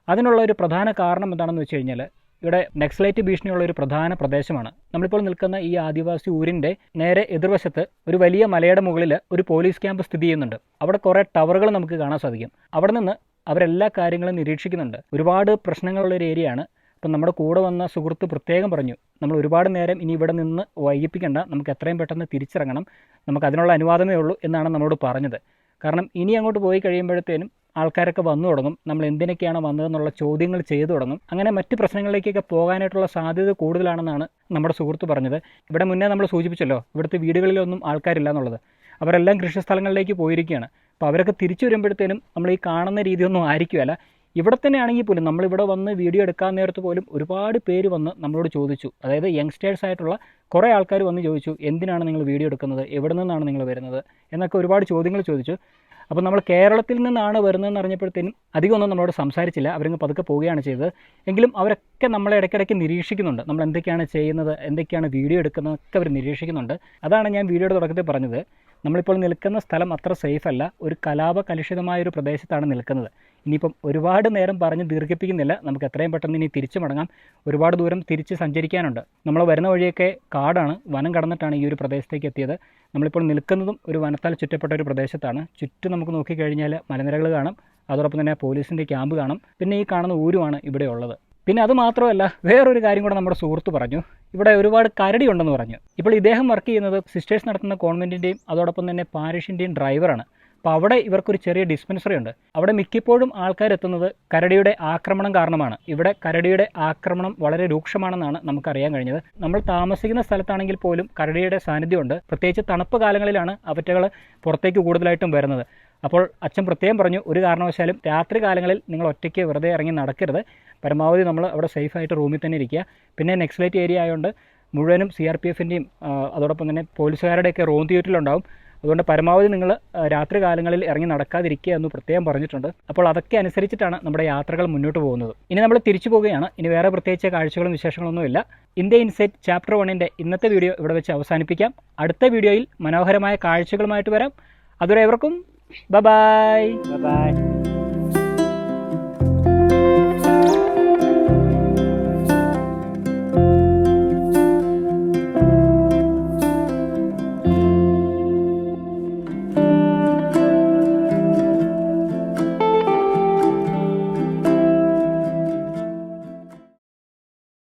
അതിനുള്ള ഒരു പ്രധാന കാരണം എന്താണെന്ന് വെച്ച് കഴിഞ്ഞാൽ ഇവിടെ നെക്സലൈറ്റ് ഭീഷണിയുള്ള ഒരു പ്രധാന പ്രദേശമാണ്. നമ്മളിപ്പോൾ നിൽക്കുന്ന ഈ ആദിവാസി ഊരിന്റെ നേരെ എതിർവശത്ത് ഒരു വലിയ മലയുടെ മുകളിൽ ഒരു പോലീസ് ക്യാമ്പ് സ്ഥിതി ചെയ്യുന്നുണ്ട്. അവിടെ കുറേ ടവറുകൾ നമുക്ക് കാണാൻ സാധിക്കും. അവിടെ നിന്ന് അവരെല്ലാ കാര്യങ്ങളും നിരീക്ഷിക്കുന്നുണ്ട്. ഒരുപാട് പ്രശ്നങ്ങളുള്ള ഒരു ഏരിയയാണ്. അപ്പം നമ്മുടെ കൂടെ വന്ന സുഹൃത്ത് പ്രത്യേകം പറഞ്ഞു നമ്മൾ ഒരുപാട് നേരം ഇനി ഇവിടെ നിന്ന് വൈകിപ്പിക്കേണ്ട. നമുക്ക് എത്രയും പെട്ടെന്ന് തിരിച്ചിറങ്ങണം. നമുക്ക് അതിനുള്ള അനുവാദമേ ഉള്ളൂ എന്നാണ് നമ്മളോട് പറഞ്ഞത്. കാരണം ഇനി അങ്ങോട്ട് പോയി കഴിയുമ്പോഴത്തേനും ആൾക്കാരൊക്കെ വന്നു തുടങ്ങും. നമ്മൾ എന്തിനൊക്കെയാണ് വന്നതെന്നുള്ള ചോദ്യങ്ങൾ ചെയ്തു തുടങ്ങും. അങ്ങനെ മറ്റ് പ്രശ്നങ്ങളിലേക്കൊക്കെ പോകാനായിട്ടുള്ള സാധ്യത കൂടുതലാണെന്നാണ് നമ്മുടെ സുഹൃത്ത് പറഞ്ഞത്. ഇവിടെ മുന്നേ നമ്മൾ സൂചിപ്പിച്ചല്ലോ ഇവിടുത്തെ വീടുകളിലൊന്നും ആൾക്കാരില്ല എന്നുള്ളത്. അവരെല്ലാം കൃഷിസ്ഥലങ്ങളിലേക്ക് പോയിരിക്കുകയാണ്. അപ്പോൾ അവരൊക്കെ തിരിച്ചു വരുമ്പോഴത്തേനും നമ്മൾ ഈ കാണുന്ന രീതിയൊന്നും ആയിരിക്കുമല്ല ഇവിടെ തന്നെയാണെങ്കിൽ പോലും നമ്മളിവിടെ വന്ന് വീഡിയോ എടുക്കാൻ നേരത്ത് പോലും ഒരുപാട് പേര് വന്ന് നമ്മളോട് ചോദിച്ചു. അതായത് യങ്സ്റ്റേഴ്സ് ആയിട്ടുള്ള കുറേ ആൾക്കാർ വന്ന് ചോദിച്ചു എന്തിനാണ് നിങ്ങൾ വീഡിയോ എടുക്കുന്നത്? എവിടെ നിന്നാണ് നിങ്ങൾ വരുന്നത്? എന്നൊക്കെ ഒരുപാട് ചോദ്യങ്ങൾ ചോദിച്ചു. അപ്പോൾ നമ്മൾ കേരളത്തിൽ നിന്നാണ് വരുന്നതെന്ന് അറിഞ്ഞപ്പോഴത്തേനും അധികമൊന്നും നമ്മളോട് സംസാരിച്ചില്ല. അവരങ്ങ് പതുക്കെ പോവുകയാണ് ചെയ്തത്. എങ്കിലും അവരൊക്കെ നമ്മളെ ഇടയ്ക്കിടയ്ക്ക് നിരീക്ഷിക്കുന്നുണ്ട്. നമ്മൾ എന്തൊക്കെയാണ് ചെയ്യുന്നത് എന്തൊക്കെയാണ് വീഡിയോ എടുക്കുന്നതൊക്കെ അവർ നിരീക്ഷിക്കുന്നുണ്ട്. അതാണ് ഞാൻ വീഡിയോയുടെ തുടക്കത്തിൽ പറഞ്ഞത്. നമ്മളിപ്പോൾ നിൽക്കുന്ന സ്ഥലം അത്ര സേഫ് അല്ല. ഒരു കലാപ കലുഷിതമായ ഒരു പ്രദേശത്താണ് നിൽക്കുന്നത്. ഇനിയിപ്പം ഒരുപാട് നേരം പറഞ്ഞ് ദീർഘിപ്പിക്കുന്നില്ല. നമുക്ക് എത്രയും പെട്ടെന്ന് ഇനി തിരിച്ചു മടങ്ങാം. ഒരുപാട് ദൂരം തിരിച്ച് സഞ്ചരിക്കാനുണ്ട്. നമ്മൾ വരുന്ന വഴിയൊക്കെ കാടാണ്. വനം കടന്നിട്ടാണ് ഈ ഒരു പ്രദേശത്തേക്ക് എത്തിയത്. നമ്മളിപ്പോൾ നിൽക്കുന്നതും ഒരു വനത്താൽ ചുറ്റപ്പെട്ട ഒരു പ്രദേശത്താണ്. ചുറ്റും നമുക്ക് നോക്കിക്കഴിഞ്ഞാൽ മലനിരകൾ കാണും. അതോടൊപ്പം തന്നെ പോലീസിന്റെ ക്യാമ്പ് കാണും. പിന്നെ ഈ കാണുന്ന ഊരുമാണ് ഇവിടെ ഉള്ളത്. പിന്നെ അത് മാത്രമല്ല വേറൊരു കാര്യം കൂടെ നമ്മുടെ സുഹൃത്ത് പറഞ്ഞു. ഇവിടെ ഒരുപാട് കരടി ഉണ്ടെന്ന് പറഞ്ഞു. ഇപ്പോൾ ഇദ്ദേഹം വർക്ക് ചെയ്യുന്നത് സിസ്റ്റേഴ്സ് നടത്തുന്ന കോൺവെന്റിന്റെയും അതോടൊപ്പം തന്നെ പാരിഷിന്റെയും ഡ്രൈവറാണ് അപ്പോൾ അവിടെ ഇവർക്കൊരു ചെറിയ ഡിസ്പെൻസറി ഉണ്ട്. അവിടെ മിക്കപ്പോഴും ആൾക്കാരെത്തുന്നത് കരടിയുടെ ആക്രമണം കാരണമാണ്. ഇവിടെ കരടിയുടെ ആക്രമണം വളരെ രൂക്ഷമാണെന്നാണ് നമുക്കറിയാൻ കഴിഞ്ഞത്. നമ്മൾ താമസിക്കുന്ന സ്ഥലത്താണെങ്കിൽ പോലും കരടിയുടെ സാന്നിധ്യമുണ്ട്. പ്രത്യേകിച്ച് തണുപ്പ് കാലങ്ങളിലാണ് അവറ്റകൾ പുറത്തേക്ക് കൂടുതലായിട്ടും വരുന്നത്. അപ്പോൾ അച്ഛൻ പ്രത്യേകം പറഞ്ഞു ഒരു കാരണവശാലും രാത്രി കാലങ്ങളിൽ നിങ്ങൾ ഒറ്റയ്ക്ക് വെറുതെ ഇറങ്ങി നടക്കരുത്. പരമാവധി നമ്മൾ അവിടെ സേഫായിട്ട് റൂമിൽ തന്നെ ഇരിക്കുക. പിന്നെ നെക്സ്ലൈറ്റ് ഏരിയ ആയതുകൊണ്ട് മുഴുവനും സി ആർ പി എഫിന്റെയും അതോടൊപ്പം തന്നെ പോലീസുകാരുടെയൊക്കെ റൂം തിയേറ്ററിലുണ്ടാവും അതുകൊണ്ട് പരമാവധി നിങ്ങൾ രാത്രി കാലങ്ങളിൽ ഇറങ്ങി നടക്കാതിരിക്കുക എന്ന് പ്രത്യേകം പറഞ്ഞിട്ടുണ്ട്. അപ്പോൾ അതൊക്കെ അനുസരിച്ചിട്ടാണ് നമ്മുടെ യാത്രകൾ മുന്നോട്ട് പോകുന്നത്. ഇനി നമ്മൾ തിരിച്ചു പോവുകയാണ് ഇനി വേറെ പ്രത്യേകിച്ച് കാഴ്ചകളും വിശേഷങ്ങളൊന്നുമില്ല ഇന്ത്യ ഇൻസൈറ്റ് ചാപ്റ്റർ വണ്ണിന്റെ ഇന്നത്തെ വീഡിയോ ഇവിടെ വെച്ച് അവസാനിപ്പിക്കാം. അടുത്ത വീഡിയോയിൽ മനോഹരമായ കാഴ്ചകളുമായിട്ട് വരാം. അതുവരെ എവർക്കും ബ ബായ് Bye bye.